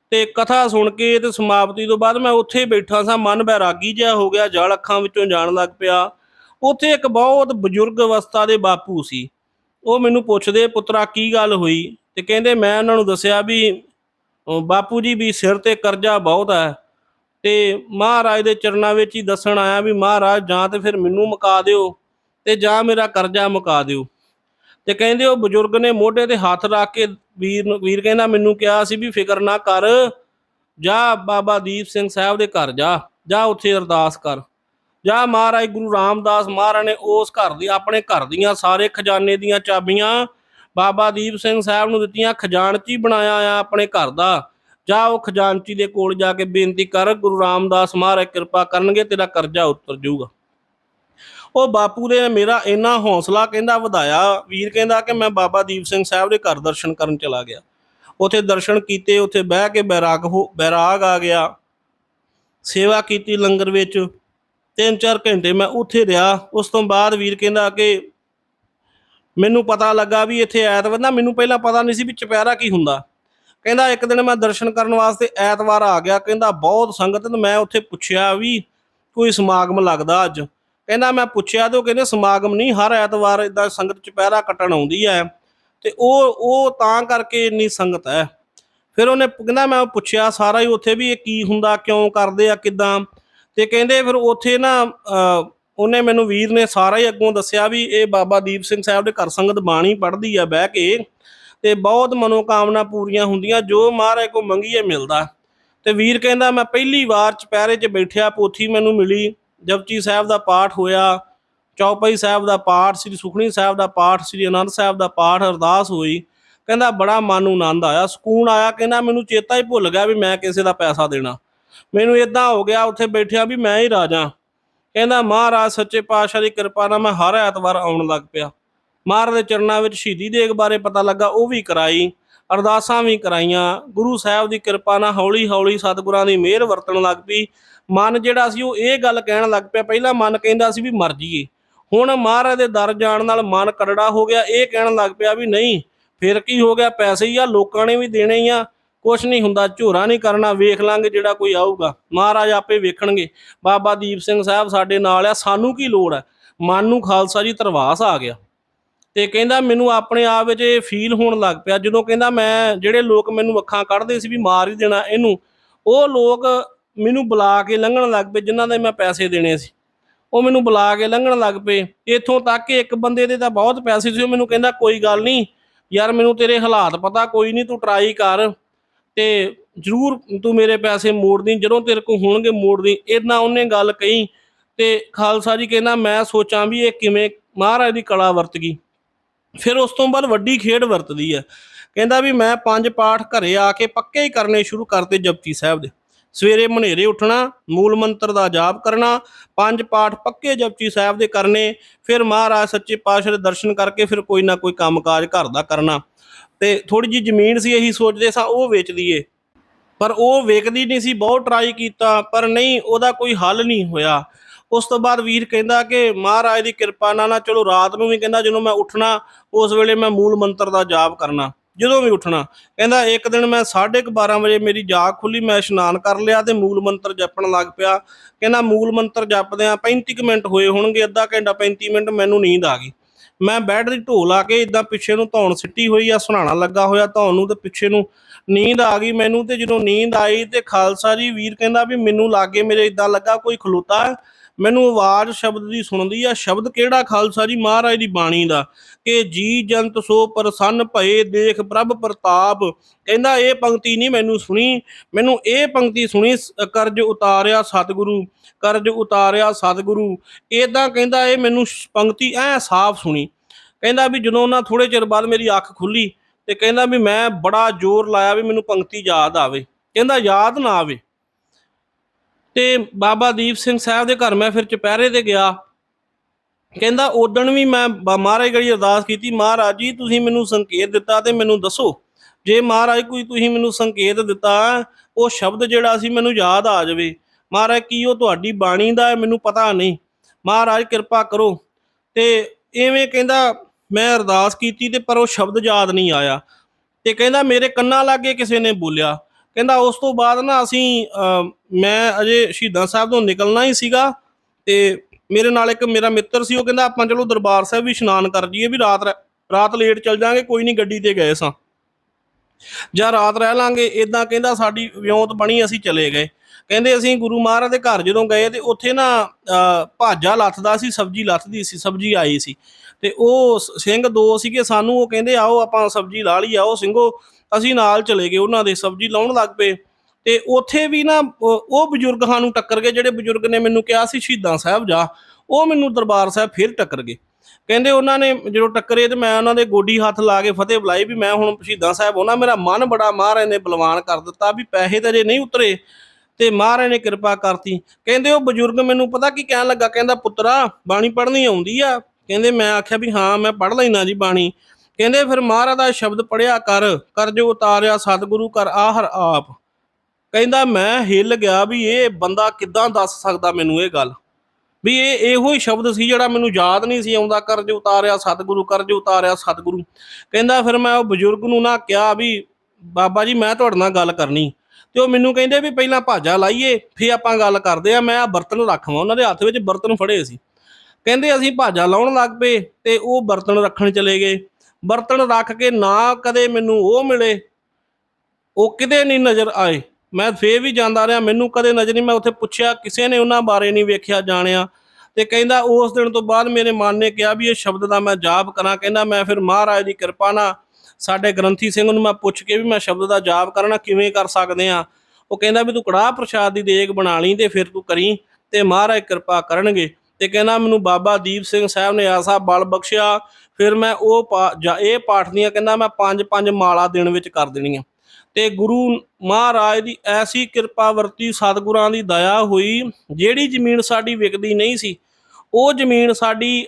ਤੇ ਕਥਾ ਸੁਣ ਕੇ ਤੇ ਸਮਾਪਤੀ ਤੋਂ ਬਾਅਦ ਮੈਂ ਉੱਥੇ ਬੈਠਾ ਸਾਂ, ਮਨ ਬੈਰਾਗੀ ਜਿਹਾ ਹੋ ਗਿਆ, ਜਲ ਅੱਖਾਂ ਵਿੱਚੋਂ ਜਾਣ ਲੱਗ ਪਿਆ। ਉੱਥੇ ਇੱਕ ਬਹੁਤ ਬਜ਼ੁਰਗ ਅਵਸਥਾ ਦੇ ਬਾਪੂ ਸੀ। ਉਹ ਮੈਨੂੰ ਪੁੱਛਦੇ, ਪੁੱਤਰਾ, ਕੀ ਗੱਲ ਹੋਈ? ਤੇ ਕਹਿੰਦੇ, ਮੈਂ ਉਹਨਾਂ ਨੂੰ ਦੱਸਿਆ ਵੀ ਬਾਪੂ ਜੀ ਵੀ ਸਿਰ ਤੇ ਕਰਜ਼ਾ ਬਹੁਤ ਹੈ। ਤੇ ਮਹਾਰਾਜ ਦੇ ਚਰਨਾਂ ਵਿੱਚ ਹੀ ਦੱਸਣ ਆਇਆ ਵੀ, ਮਹਾਰਾਜ, ਜਾਂ ਤੇ ਫਿਰ ਮੈਨੂੰ ਮੁਕਾ ਦਿਓ ਤੇ ਜਾਂ ਮੇਰਾ ਕਰਜ਼ਾ ਮੁਕਾ ਦਿਓ। ਤੇ ਕਹਿੰਦੇ, ਉਹ ਬਜ਼ੁਰਗ ਨੇ ਮੋਢੇ ਤੇ ਹੱਥ ਰੱਖ ਕੇ ਵੀਰ ਨੂੰ, ਵੀਰ ਕਹਿੰਦਾ ਮੈਨੂੰ ਕਿਹਾ ਸੀ ਵੀ ਫਿਕਰ ਨਾ ਕਰ, ਜਾ ਬਾਬਾ ਦੀਪ ਸਿੰਘ ਸਾਹਿਬ ਦੇ ਘਰ ਜਾ ਜਾ ਉੱਥੇ ਅਰਦਾਸ ਕਰ। ਜਾ ਮਹਾਰਾਜ ਗੁਰੂ ਰਾਮਦਾਸ ਮਹਾਰਾਜ ਨੇ ਉਸ ਘਰ ਦੀ, ਆਪਣੇ ਘਰ ਦੀਆਂ ਸਾਰੇ ਖਜ਼ਾਨੇ ਦੀਆਂ ਚਾਬੀਆਂ ਬਾਬਾ ਦੀਪ ਸਿੰਘ ਸਾਹਿਬ ਨੂੰ ਦਿੱਤੀਆਂ, ਖਜ਼ਾਨਚੀ ਬਣਾਇਆ ਆ ਆਪਣੇ ਘਰ ਦਾ। ਜਾ ਉਹ ਖਜ਼ਾਨਚੀ ਦੇ ਕੋਲ ਜਾ ਕੇ ਬੇਨਤੀ ਕਰ, ਗੁਰੂ ਰਾਮਦਾਸ ਮਹਾਰਾਜ ਕਿਰਪਾ ਕਰਨਗੇ, ਤੇਰਾ ਕਰਜ਼ਾ ਉਤਰ ਜਾਊਗਾ। ਉਹ ਬਾਪੂ ਨੇ ਮੇਰਾ ਇੰਨਾ ਹੌਸਲਾ ਕਹਿੰਦਾ, ਵਧਾਇਆ। ਵੀਰ ਕਹਿੰਦਾ ਕਿ ਮੈਂ ਬਾਬਾ ਦੀਪ ਸਿੰਘ ਸਾਹਿਬ ਦੇ ਘਰ ਦਰਸ਼ਨ ਕਰਨ ਚਲਾ ਗਿਆ। ਉਥੇ ਦਰਸ਼ਨ ਕੀਤੇ, ਉਥੇ ਬਹਿ ਕੇ ਬੈਰਾਗ ਹੋ, ਬੈਰਾਗ ਆ ਗਿਆ। ਸੇਵਾ ਕੀਤੀ ਲੰਗਰ ਵਿੱਚ। ਤਿੰਨ ਚਾਰ ਘੰਟੇ ਮੈਂ ਉੱਥੇ ਰਿਹਾ। ਉਸ ਤੋਂ ਬਾਅਦ ਵੀਰ ਕਹਿੰਦਾ ਕਿ ਮੈਨੂੰ ਪਤਾ ਲੱਗਾ ਵੀ ਇੱਥੇ ਐਤਵਾਰ, ਨਾ ਮੈਨੂੰ ਪਹਿਲਾਂ ਪਤਾ ਨਹੀਂ ਸੀ ਵੀ ਚੁਪਹਿਰਾ ਕੀ ਹੁੰਦਾ। ਕਹਿੰਦਾ ਇੱਕ ਦਿਨ ਮੈਂ ਦਰਸ਼ਨ ਕਰਨ ਵਾਸਤੇ ਐਤਵਾਰ ਆ ਗਿਆ। ਕਹਿੰਦਾ ਬਹੁਤ ਸੰਗਤ, ਤੇ ਮੈਂ ਉੱਥੇ ਪੁੱਛਿਆ ਵੀ ਕੋਈ ਸਮਾਗਮ ਲੱਗਦਾ ਅੱਜ? ਕਹਿੰਦਾ ਮੈਂ ਪੁੱਛਿਆ ਤੇ ਉਹ ਕਹਿੰਦੇ ਸਮਾਗਮ ਨਹੀਂ, ਹਰ ਐਤਵਾਰ ਇਦਾਂ ਸੰਗਤ ਚੁਪਹਿਰਾ ਕੱਟਣ ਆਉਂਦੀ ਹੈ। ਤੇ ਉਹ ਉਹ ਤਾਂ ਕਰਕੇ ਇੰਨੀ ਸੰਗਤ ਹੈ। ਫਿਰ ਉਹਨੇ ਕਹਿੰਦਾ ਮੈਂ ਪੁੱਛਿਆ ਸਾਰਾ ਹੀ ਉੱਥੇ ਵੀ ਇਹ ਕੀ ਹੁੰਦਾ, ਕਿਉਂ ਕਰਦੇ ਆ, ਕਿਦਾਂ? ਤੇ ਕਹਿੰਦੇ ਫਿਰ ਉੱਥੇ ਨਾ ਉਹਨੇ ਮੈਨੂੰ ਵੀਰ ਨੇ ਸਾਰਾ ਹੀ ਅੱਗੋਂ ਦੱਸਿਆ ਵੀ ਇਹ ਬਾਬਾ ਦੀਪ ਸਿੰਘ ਸਾਹਿਬ ਦੇ ਘਰ ਸੰਗਤ ਬਾਣੀ ਪੜ੍ਹਦੀ ਆ ਬਹਿ ਕੇ। ਤੇ ਬਹੁਤ ਮਨੋਕਾਮਨਾ ਪੂਰੀਆਂ ਹੁੰਦੀਆਂ, ਜੋ ਮਹਾਰਾਜ ਕੋ ਮੰਗੀਏ ਮਿਲਦਾ। ਤੇ ਵੀਰ ਕਹਿੰਦਾ ਮੈਂ ਪਹਿਲੀ ਵਾਰ ਚੁਪਹਿਰੇ 'ਚ ਬੈਠਿਆ, ਪੋਥੀ ਮੈਨੂੰ ਮਿਲੀ। ਜਪਜੀ ਸਾਹਿਬ ਦਾ ਪਾਠ ਹੋਇਆ, ਚੌਪਈ ਸਾਹਿਬ ਦਾ ਪਾਠ, ਸ੍ਰੀ ਸੁਖਣੀ ਸਾਹਿਬ ਦਾ ਪਾਠ, ਸ੍ਰੀ ਅਨੰਦ ਸਾਹਿਬ ਦਾ ਪਾਠ ਅਰਦਾਸ ਹੋਈ। ਕਹਿੰਦਾ ਬੜਾ ਮਨ ਨੂੰ ਆਨੰਦ ਆਇਆ। ਸਕੂਨ ਆਇਆ, ਕਹਿੰਦਾ ਮੈਨੂੰ ਚੇਤਾ ਹੀ ਭੁੱਲ ਗਿਆ ਵੀ ਮੈਂ ਕਿਸੇ ਦਾ ਪੈਸਾ ਦੇਣਾ। ਮੈਨੂੰ ਇਦਾਂ ਹੋ ਗਿਆ, ਉੱਥੇ ਬੈਠਿਆ ਵੀ ਮੈਂ ਹੀ ਰਾਜਾ। ਕਹਿੰਦਾ, ਮਹਾਰਾਜ, ਸੱਚੇ ਪਾਤਸ਼ਾਹ ਦੀ ਕਿਰਪਾ ਨਾਲ ਮੈਂ ਹਰ ਐਤਵਾਰ ਆਉਣ ਲੱਗ ਪਿਆ। ਮਹਾਰਾਜ ਦੇ ਚਰਨਾਂ ਵਿੱਚ ਸ਼ਹੀਦੀ ਦੇਗ ਬਾਰੇ ਪਤਾ ਲੱਗਾ, ਉਹ ਵੀ ਕਰਾਈ। ਅਰਦਾਸਾਂ ਵੀ ਕਰਾਈਆਂ। ਗੁਰੂ ਸਾਹਿਬ ਦੀ ਕਿਰਪਾ ਨਾਲ ਹੌਲੀ ਹੌਲੀ ਸਤਿਗੁਰਾਂ ਦੀ ਮਿਹਰ ਵਰਤਣ ਲੱਗ ਪਈ। ਮਨ ਜਿਹੜਾ ਸੀ ਉਹ ਇਹ ਗੱਲ ਕਹਿਣ ਲੱਗ ਪਿਆ, ਪਹਿਲਾਂ ਮਨ ਕਹਿੰਦਾ ਸੀ ਵੀ ਮਰ ਜੀਏ ਹੁਣ ਮਹਾਰਾਜ ਦੇ ਦਰ ਜਾਣ ਨਾਲ ਮਨ ਕਰੜਾ ਹੋ ਗਿਆ। ਇਹ ਕਹਿਣ ਲੱਗ ਪਿਆ ਵੀ ਨਹੀਂ, ਫਿਰ ਕੀ ਹੋ ਗਿਆ? ਪੈਸੇ ਹੀ ਆ, ਲੋਕਾਂ ਨੇ ਵੀ ਦੇਣੇ ਹੀ ਆ। ਕੁਛ ਨਹੀਂ ਹੁੰਦਾ, ਝੋਰਾ ਨਹੀਂ ਕਰਨਾ, ਵੇਖ ਲਾਂਗੇ ਜਿਹੜਾ ਕੋਈ ਆਊਗਾ। ਮਹਾਰਾਜ ਆਪੇ ਵੇਖਣਗੇ। ਬਾਬਾ ਦੀਪ ਸਿੰਘ ਸਾਹਿਬ ਸਾਡੇ ਨਾਲ ਆ, ਸਾਨੂੰ ਕੀ ਲੋੜ ਹੈ ਮਨ ਨੂੰ ਖਾਲਸਾ ਜੀ ਤਰਵਾਸ ਆ ਗਿਆ। ਤੇ ਕਹਿੰਦਾ ਮੈਨੂੰ ਆਪਣੇ ਆਪ ਵਿੱਚ ਇਹ ਫੀਲ ਹੋਣ ਲੱਗ ਪਿਆ। ਜਦੋਂ ਕਹਿੰਦਾ ਮੈਂ ਜਿਹੜੇ ਲੋਕ ਮੈਨੂੰ ਅੱਖਾਂ ਕੱਢਦੇ ਸੀ ਵੀ ਮਾਰ ਹੀ ਦੇਣਾ ਇਹਨੂੰ, ਉਹ ਲੋਕ ਮੈਨੂੰ ਬੁਲਾ ਕੇ ਲੰਘਣ ਲੱਗ ਪਏ ਜਿਨ੍ਹਾਂ ਦੇ ਮੈਂ ਪੈਸੇ ਦੇਣੇ ਸੀ। ਉਹ ਮੈਨੂੰ ਬੁਲਾ ਕੇ ਲੰਘਣ ਲੱਗ ਪਏ। ਇੱਥੋਂ ਤੱਕ ਕਿ ਇੱਕ ਬੰਦੇ ਦੇ ਤਾਂ ਬਹੁਤ ਪੈਸੇ ਸੀ। ਉਹ ਮੈਨੂੰ ਕਹਿੰਦਾ, ਕੋਈ ਗੱਲ ਨਹੀਂ, ਯਾਰ ਮੈਨੂੰ ਤੇਰੇ ਹਾਲਾਤ ਪਤਾ, ਕੋਈ ਨਹੀਂ, ਤੂੰ ਟਰਾਈ ਕਰ ਤੇ ਜਰੂਰ ਤੂੰ ਮੇਰੇ ਪੈਸੇ ਮੋੜ ਦੀ ਜਦੋਂ ਤੇਰੇ ਕੋਲ ਹੋਣਗੇ ਮੋੜ ਦੀ ਇਦਾਂ ਉਹਨੇ ਗੱਲ ਕਹੀ ਤੇ ਖਾਲਸਾ ਜੀ ਕਹਿੰਦਾ, ਮੈਂ ਸੋਚਾਂ ਵੀ ਇਹ ਕਿਵੇਂ, ਮਹਾਰਾਜ ਦੀ ਕਲਾ ਵਰਤ ਗਈ। ਫਿਰ ਉਸ ਤੋਂ ਬਾਅਦ ਵੱਡੀ ਖੇਡ ਵਰਤਦੀ ਹੈ। ਕਹਿੰਦਾ ਵੀ ਮੈਂ ਪੰਜ ਪਾਠ ਘਰੇ ਆ ਕੇ ਪੱਕੇ ਹੀ ਕਰਨੇ ਸ਼ੁਰੂ ਕਰਤੇ ਜਪਜੀ ਸਾਹਿਬ ਦੇ। ਸਵੇਰੇ ਮਨੇਰੇ ਉੱਠਣਾ, ਮੂਲ ਮੰਤਰ ਦਾ ਜਾਪ ਕਰਨਾ, ਪੰਜ ਪਾਠ ਪੱਕੇ ਜਪਜੀ ਸਾਹਿਬ ਦੇ ਕਰਨੇ, ਫਿਰ ਮਹਾਰਾਜ ਸੱਚੇ ਪਾਤਸ਼ਾਹ ਦੇ ਦਰਸ਼ਨ ਕਰਕੇ ਫਿਰ ਕੋਈ ਨਾ ਕੋਈ ਕੰਮਕਾਜ ਘਰ ਦਾ ਕਰਨਾ। ਤੇ ਥੋੜੀ ਜੀ ਜ਼ਮੀਨ ਸੀ ਇਹੀ ਸੋਚਦੇ ਸਾਂ, ਉਹ ਵੇਚ ਦਈਏ। ਪਰ ਉਹ ਵੇਚਦੀ ਨਹੀਂ ਸੀ, ਬਹੁਤ ਟਰਾਈ ਕੀਤਾ, ਪਰ ਨਹੀਂ, ਉਹਦਾ ਕੋਈ ਹੱਲ ਨਹੀਂ ਹੋਇਆ। ਉਸ ਤੋਂ ਬਾਅਦ ਵੀਰ ਕਹਿੰਦਾ ਕਿ ਮਹਾਰਾਜ ਦੀ ਕਿਰਪਾ ਨਾਲ ਨਾ ਚਲੋ ਰਾਤ ਨੂੰ ਵੀ ਕਹਿੰਦਾ ਜਦੋਂ ਮੈਂ ਉੱਠਣਾ, ਉਸ ਵੇਲੇ ਮੈਂ ਮੂਲ ਮੰਤਰ ਦਾ ਜਾਪ ਕਰਨਾ, ਜਦੋਂ ਵੀ ਉੱਠਣਾ। ਕਹਿੰਦਾ ਇੱਕ ਦਿਨ ਮੈਂ 12:30 ਵਜੇ ਮੇਰੀ ਜਾਗ ਖੁੱਲੀ, ਮੈਂ ਇਸ਼ਨਾਨ ਕਰ ਲਿਆ ਤੇ ਮੂਲ ਮੰਤਰ ਜਪਣ ਲੱਗ ਪਿਆ। ਕਹਿੰਦਾ ਮੂਲ ਮੰਤਰ ਜਪਦਿਆਂ 35 ਕੁ ਮਿੰਟ ਹੋਏ ਹੋਣਗੇ, ਅੱਧਾ ਘੰਟਾ 35 ਮਿੰਟ ਮੈਨੂੰ ਨੀਂਦ ਆ ਗਈ। ਮੈਂ ਬੈੱਡ ਦੀ ਢੋ ਲਾ ਕੇ ਇਦਾਂ ਪਿੱਛੇ ਨੂੰ ਧੌਣ ਸਿੱਟੀ ਹੋਈ ਆ ਸੁਣਾਣਾ ਲੱਗਾ ਹੋਇਆ ਧੌਣ ਨੂੰ ਤੇ ਪਿੱਛੇ ਨੂੰ ਨੀਂਦ ਆ ਗਈ ਮੈਨੂੰ ਤੇ ਜਦੋਂ ਨੀਂਦ ਆਈ ਤੇ ਖਾਲਸਾ ਜੀ ਵੀਰ ਕਹਿੰਦਾ ਵੀ ਮੈਨੂੰ ਲਾਗੇ ਮੇਰੇ ਇਦਾਂ ਲੱਗਾ, ਕੋਈ ਖਲੋਤਾ ਮੈਨੂੰ ਆਵਾਜ਼ ਸ਼ਬਦ ਦੀ ਸੁਣਦੀ ਆ। ਸ਼ਬਦ ਕਿਹੜਾ ਖਾਲਸਾ ਜੀ ਮਹਾਰਾਜ ਦੀ ਬਾਣੀ ਦਾ? ਕਿ ਜੀ ਜੰਤ ਸੋ ਪ੍ਰਸੰਨ ਭਏ ਦੇਖ ਪ੍ਰਭ ਪ੍ਰਤਾਪ। ਕਹਿੰਦਾ ਇਹ ਪੰਕਤੀ ਨਹੀਂ ਮੈਨੂੰ ਸੁਣੀ। ਮੈਨੂੰ ਇਹ ਪੰਕਤੀ ਸੁਣੀ ਕਰਜ ਉਤਾਰਿਆ ਸਤਿਗੁਰੂ, ਕਰਜ ਉਤਾਰਿਆ ਸਤਿਗੁਰੂ। ਇਦਾਂ ਕਹਿੰਦਾ ਇਹ ਮੈਨੂੰ ਪੰਕਤੀ ਐ ਸਾਫ਼ ਸੁਣੀ। ਕਹਿੰਦਾ ਵੀ ਜਦੋਂ ਉਹਨਾਂ ਥੋੜੇ ਚਿਰ ਬਾਅਦ ਮੇਰੀ ਅੱਖ ਖੁੱਲੀ ਤੇ ਕਹਿੰਦਾ ਵੀ ਮੈਂ ਬੜਾ ਜ਼ੋਰ ਲਾਇਆ ਵੀ ਮੈਨੂੰ ਪੰਕਤੀ ਯਾਦ ਆਵੇ। ਕਹਿੰਦਾ ਯਾਦ ਨਾ ਆਵੇ। ਤੇ ਬਾਬਾ ਦੀਪ ਸਿੰਘ ਸਾਹਿਬ ਦੇ ਘਰ ਮੈਂ ਫਿਰ ਚੁਪਹਿਰੇ ਤੇ ਗਿਆ। ਕਹਿੰਦਾ, ਉਦਣ ਵੀ ਮੈਂ ਮਹਾਰਾਜ ਗੜੀ ਅਰਦਾਸ ਕੀਤੀ, ਮਹਾਰਾਜ ਜੀ, ਤੁਸੀਂ ਮੈਨੂੰ ਸੰਕੇਤ ਦਿੱਤਾ ਤੇ ਮੈਨੂੰ ਦੱਸੋ। ਜੇ ਮਹਾਰਾਜ ਕੋਈ ਤੁਸੀਂ ਮੈਨੂੰ ਸੰਕੇਤ ਦਿੱਤਾ, ਉਹ ਸ਼ਬਦ ਜਿਹੜਾ ਸੀ ਮੈਨੂੰ ਯਾਦ ਆ ਜਾਵੇ। ਮਹਾਰਾਜ, ਕੀ ਉਹ ਤੁਹਾਡੀ ਬਾਣੀ ਦਾ ਹੈ? ਮੈਨੂੰ ਪਤਾ ਨਹੀਂ। ਮਹਾਰਾਜ, ਕਿਰਪਾ ਕਰੋ। ਤੇ ਐਵੇਂ ਕਹਿੰਦਾ, ਮੈਂ ਅਰਦਾਸ ਕੀਤੀ ਤੇ ਪਰ ਉਹ ਸ਼ਬਦ ਯਾਦ ਨਹੀਂ ਆਇਆ। ਤੇ ਕਹਿੰਦਾ, ਮੇਰੇ ਕੰਨਾਂ ਲਾਗੇ ਕਿਸੇ ਨੇ ਬੋਲਿਆ। ਕਹਿੰਦਾ ਉਸ ਤੋਂ ਬਾਅਦ ਨਾ ਅਸੀਂ ਮੈਂ ਅਜੇ ਸ਼ਹੀਦਾਂ ਸਾਹਿਬ ਤੋਂ ਨਿਕਲਣਾ ਹੀ ਸੀਗਾ ਤੇ ਮੇਰੇ ਨਾਲ ਇੱਕ ਮੇਰਾ ਮਿੱਤਰ ਸੀ, ਉਹ ਕਹਿੰਦਾ ਆਪਾਂ ਚਲੋ ਦਰਬਾਰ ਸਾਹਿਬ ਵੀ ਇਸ਼ਨਾਨ ਕਰ ਜਾਈਏ ਵੀ ਰਾਤ ਰਹਿ- ਰਾਤ ਲੇਟ ਚੱਲ ਜਾਾਂਗੇ, ਕੋਈ ਨਹੀਂ ਗੱਡੀ ਤੇ ਗਏ ਸਾਂ। ਜਾਂ ਰਾਤ ਰਹਿ ਲਾਂਗੇ ਇਦਾਂ ਕਹਿੰਦਾ ਸਾਡੀ ਵਿਉਂਤ ਬਣੀ, ਅਸੀਂ ਚਲੇ ਗਏ। ਕਹਿੰਦੇ ਅਸੀਂ ਗੁਰੂ ਮਹਾਰਾਜ ਦੇ ਘਰ ਜਦੋਂ ਗਏ ਤੇ ਉੱਥੇ ਨਾ ਅਹ, ਭਾਜਾ ਲੱਥਦਾ ਸੀ ਸਬਜ਼ੀ ਲੱਥਦੀ ਸੀ ਸਬਜ਼ੀ ਆਈ ਸੀ। ਤੇ ਉਹ ਸਿੰਘ ਦੋ ਸੀਗੇ ਸਾਨੂੰ ਉਹ ਕਹਿੰਦੇ ਆਓ ਆਪਾਂ ਸਬਜ਼ੀ ਲਾ ਲਈ ਆਓ ਸਿੰਘੋ ਅਸੀਂ ਨਾਲ ਚਲੇ ਗਏ ਉਹਨਾਂ ਦੇ ਸਬਜ਼ੀ ਲਾਉਣ ਲੱਗ ਪਏ। ਤੇ ਉੱਥੇ ਵੀ ਨਾ ਉਹ ਬਜ਼ੁਰਗ ਸਾਨੂੰ ਟੱਕਰ ਗਏ ਜਿਹੜੇ ਬਜ਼ੁਰਗ ਨੇ ਮੈਨੂੰ ਕਿਹਾ ਸੀ ਸ਼ਹੀਦਾਂ ਸਾਹਿਬ ਜਾ। ਉਹ ਮੈਨੂੰ ਦਰਬਾਰ ਸਾਹਿਬ ਫਿਰ ਟੱਕਰ ਗਏ। ਕਹਿੰਦੇ ਉਹਨਾਂ ਨੇ ਜਦੋਂ ਟੱਕਰੇ ਤੇ ਮੈਂ ਉਹਨਾਂ ਦੇ ਗੋਡੀ ਹੱਥ ਲਾ ਕੇ ਫਤਿਹ ਬੁਲਾਈ ਵੀ ਮੈਂ ਹੁਣ ਸ਼ਹੀਦਾਂ ਸਾਹਿਬ ਉਹਨਾਂ ਮੇਰਾ ਮਨ ਬੜਾ ਮਹਾਰਾਜ ਨੇ ਬਲਵਾਨ ਕਰ ਦਿੱਤਾ ਵੀ ਪੈਸੇ ਤਾਂ ਜੇ ਨਹੀਂ ਉਤਰੇ ਤੇ ਮਹਾਰਾਜ ਨੇ ਕਿਰਪਾ ਕਰਤੀ। ਕਹਿੰਦੇ ਉਹ ਬਜ਼ੁਰਗ ਮੈਨੂੰ ਪਤਾ ਕੀ ਕਹਿਣ ਲੱਗਾ? ਕਹਿੰਦਾ, ਪੁੱਤਰਾ, ਬਾਣੀ ਪੜ੍ਹਨੀ ਆਉਂਦੀ ਆ। ਕਹਿੰਦੇ, ਮੈਂ ਆਖਿਆ ਵੀ ਹਾਂ, ਮੈਂ ਪੜ੍ਹ ਲੈਣਾ ਜੀ ਬਾਣੀ। ਕਹਿੰਦੇ, ਫਿਰ ਮਹਾਰਾਜ ਦਾ ਸ਼ਬਦ ਪੜਿਆ ਕਰ ਕਰ ਜੋ ਉਤਾਰਿਆ ਸਤਿਗੁਰੂ, ਕਰ ਆਹਰ ਆਪ। ਕਹਿੰਦਾ, ਮੈਂ ਹਿੱਲ ਗਿਆ ਵੀ ਇਹ ਬੰਦਾ ਕਿੱਦਾਂ ਦੱਸ ਸਕਦਾ ਮੈਨੂੰ ਇਹ ਗੱਲ? ਵੀ ਇਹ ਇਹੋ ਹੀ ਸ਼ਬਦ ਸੀ ਜਿਹੜਾ ਮੈਨੂੰ ਯਾਦ ਨਹੀਂ ਸੀ ਆਉਂਦਾ ਕਰਜ਼ ਉਤਾਰਿਆ ਸਤਿਗੁਰੂ ਕਰਜ਼ ਉਤਾਰਿਆ ਸਤਿਗੁਰੂ। ਕਹਿੰਦਾ, ਫਿਰ ਮੈਂ ਉਹ ਬਜ਼ੁਰਗ ਨੂੰ ਨਾ ਕਿਹਾ ਵੀ, ਬਾਬਾ ਜੀ, ਮੈਂ ਤੁਹਾਡੇ ਨਾਲ ਗੱਲ ਕਰਨੀ। ਤੇ ਉਹ ਮੈਨੂੰ ਕਹਿੰਦੇ ਵੀ ਪਹਿਲਾਂ ਭਾਜਾ ਲਾਈਏ, ਫੇਰ ਆਪਾਂ ਗੱਲ ਕਰਦੇ ਆ, ਮੈਂ ਆ ਬਰਤਨ ਰੱਖਵਾਂ। ਉਹਨਾਂ ਦੇ ਹੱਥ ਵਿੱਚ ਬਰਤਨ ਫੜੇ ਸੀ। ਕਹਿੰਦੇ ਅਸੀਂ ਭਾਜਾ ਲਾਉਣ ਲੱਗ ਪਏ ਤੇ ਉਹ ਬਰਤਨ ਰੱਖਣ ਚਲੇ ਗਏ। ਬਰਤਨ ਰੱਖ ਕੇ ਨਾ ਕਦੇ ਮੈਨੂੰ ਉਹ ਮਿਲੇ। ਉਹ ਕਿਤੇ ਨਹੀਂ ਨਜ਼ਰ ਆਏ। ਮੈਂ ਫੇਰ ਵੀ ਜਾਂਦਾ ਰਿਹਾ। ਮੈਨੂੰ ਕਦੇ ਨਜ਼ਰ ਨਹੀਂ। ਮੈਂ ਉੱਥੇ ਪੁੱਛਿਆ, ਕਿਸੇ ਨੇ ਉਹਨਾਂ ਬਾਰੇ ਨਹੀਂ ਵੇਖਿਆ, ਜਾਣਿਆ। ਤੇ ਕਹਿੰਦਾ, ਉਸ ਦਿਨ ਤੋਂ ਬਾਅਦ ਮੇਰੇ ਮਨ ਨੇ ਕਿਹਾ ਵੀ ਇਹ ਸ਼ਬਦ ਦਾ ਮੈਂ ਜਾਪ ਕਰਾਂ। ਕਹਿੰਦਾ, ਮੈਂ ਫਿਰ ਮਹਾਰਾਜ ਦੀ ਕਿਰਪਾ ਨਾਲ ਸਾਡੇ ਗ੍ਰੰਥੀ ਸਿੰਘ ਨੂੰ ਮੈਂ ਪੁੱਛ ਕੇ ਵੀ ਮੈਂ ਸ਼ਬਦ ਦਾ ਜਾਪ ਕਰਨਾ, ਕਿਵੇਂ ਕਰ ਸਕਦੇ ਆ ਉਹ ਕਹਿੰਦਾ ਵੀ ਤੂੰ ਕੜਾਹ ਪ੍ਰਸ਼ਾਦ ਦੀ ਦੇਗ ਬਣਾ ਲਈ ਤੇ ਫਿਰ ਤੂੰ ਕਰੀ ਤੇ ਮਹਾਰਾਜ ਕਿਰਪਾ ਕਰਨਗੇ। ਤੇ ਕਹਿੰਦਾ ਮੈਨੂੰ ਬਾਬਾ ਦੀਪ ਸਿੰਘ ਸਾਹਿਬ ਨੇ ਐਸਾ ਬਲ ਬਖਸ਼ਿਆ, ਫਿਰ ਮੈਂ ਉਹ ਪਾ- ਜਾਂ ਇਹ ਪਾਠ ਦੀਆਂ ਕਹਿੰਦਾ ਮੈਂ ਪੰਜ ਪੰਜ ਮਾਲਾ ਦਿਨ ਵਿੱਚ ਕਰ ਦੇਣੀਆਂ। ਤੇ ਗੁਰੂ ਮਹਾਰਾਜ ਦੀ ਐਸੀ ਕਿਰਪਾ ਵਰਤੀ, ਸਤਿਗੁਰਾਂ ਦੀ ਦਇਆ ਹੋਈ, ਜਿਹੜੀ ਜ਼ਮੀਨ ਸਾਡੀ ਵਿਕਦੀ ਨਹੀਂ ਸੀ, ਉਹ ਜ਼ਮੀਨ ਸਾਡੀ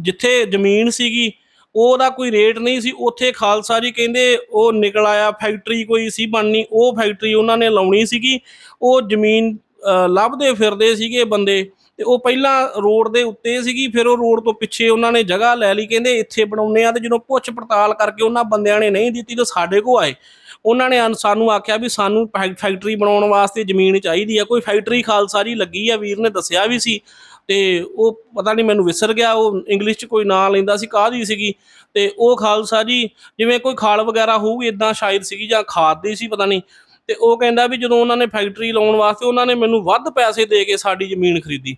ਜਿੱਥੇ ਜ਼ਮੀਨ ਸੀਗੀ ਉਹਦਾ ਕੋਈ ਰੇਟ ਨਹੀਂ ਸੀ, ਉੱਥੇ ਖਾਲਸਾ ਜੀ ਕਹਿੰਦੇ ਉਹ ਨਿਕਲ ਆਇਆ, ਫੈਕਟਰੀ ਕੋਈ ਸੀ ਬਣਨੀ, ਉਹ ਫੈਕਟਰੀ ਉਹਨਾਂ ਨੇ ਲਾਉਣੀ ਸੀਗੀ, ਉਹ ਜ਼ਮੀਨ ਲੱਭਦੇ ਫਿਰਦੇ ਸੀਗੇ ਬੰਦੇ, ਤੇ ਉਹ ਪਹਿਲਾਂ ਰੋਡ ਦੇ ਉੱਤੇ ਸੀਗੀ, ਫਿਰ ਉਹ ਰੋਡ ਤੋਂ ਪਿੱਛੇ ਉਹਨਾਂ ਨੇ ਜਗ੍ਹਾ ਲੈ ਲਈ, ਕਹਿੰਦੇ ਇੱਥੇ ਬਣਾਉਨੇ ਆ ਤੇ ਜਦੋਂ ਪੁੱਛ ਪੜਤਾਲ ਕਰਕੇ ਉਹਨਾਂ ਬੰਦਿਆਂ ਨੇ ਨਹੀਂ ਦਿੱਤੀ, ਤਾਂ ਸਾਡੇ ਕੋ ਆਏ। ਉਹਨਾਂ ਨੇ ਅਨ- ਸਾਨੂੰ ਆਖਿਆ ਵੀ ਸਾਨੂੰ ਫੈਕ- ਫੈਕਟਰੀ ਬਣਾਉਣ ਵਾਸਤੇ ਜ਼ਮੀਨ ਚਾਹੀਦੀ ਆ, ਕੋਈ ਫੈਕਟਰੀ ਖਾਲਸਾ ਜੀ ਲੱਗੀ ਆ, ਵੀਰ ਨੇ ਦੱਸਿਆ ਵੀ ਸੀ ਤੇ ਉਹ ਪਤਾ ਨਹੀਂ ਮੈਨੂੰ ਵਿਸਰ ਗਿਆ, ਉਹ ਇੰਗਲਿਸ਼ 'ਚ ਕੋਈ ਨਾਂ ਲੈਂਦਾ ਸੀ, ਕਾਹਦੀ ਸੀਗੀ? ਤੇ ਉਹ ਖਾਲਸਾ ਜੀ ਜਿਵੇਂ ਕੋਈ ਖਾਲ ਵਗੈਰਾ ਹੋਊਗੀ ਇਦਾਂ ਸ਼ਾਇਦ ਸੀਗੀ ਜਾਂ ਖਾਦ ਦੀ ਸੀ, ਪਤਾ ਨਹੀਂ। ਤੇ ਉਹ ਕਹਿੰਦਾ ਵੀ ਜਦੋਂ ਉਹਨਾਂ ਨੇ ਫੈਕਟਰੀ ਲਾਉਣ ਵਾਸਤੇ ਉਹਨਾਂ ਨੇ ਮੈਨੂੰ ਵੱਧ ਪੈਸੇ ਦੇ ਕੇ ਸਾਡੀ ਜ਼ਮੀਨ ਖਰੀਦੀ।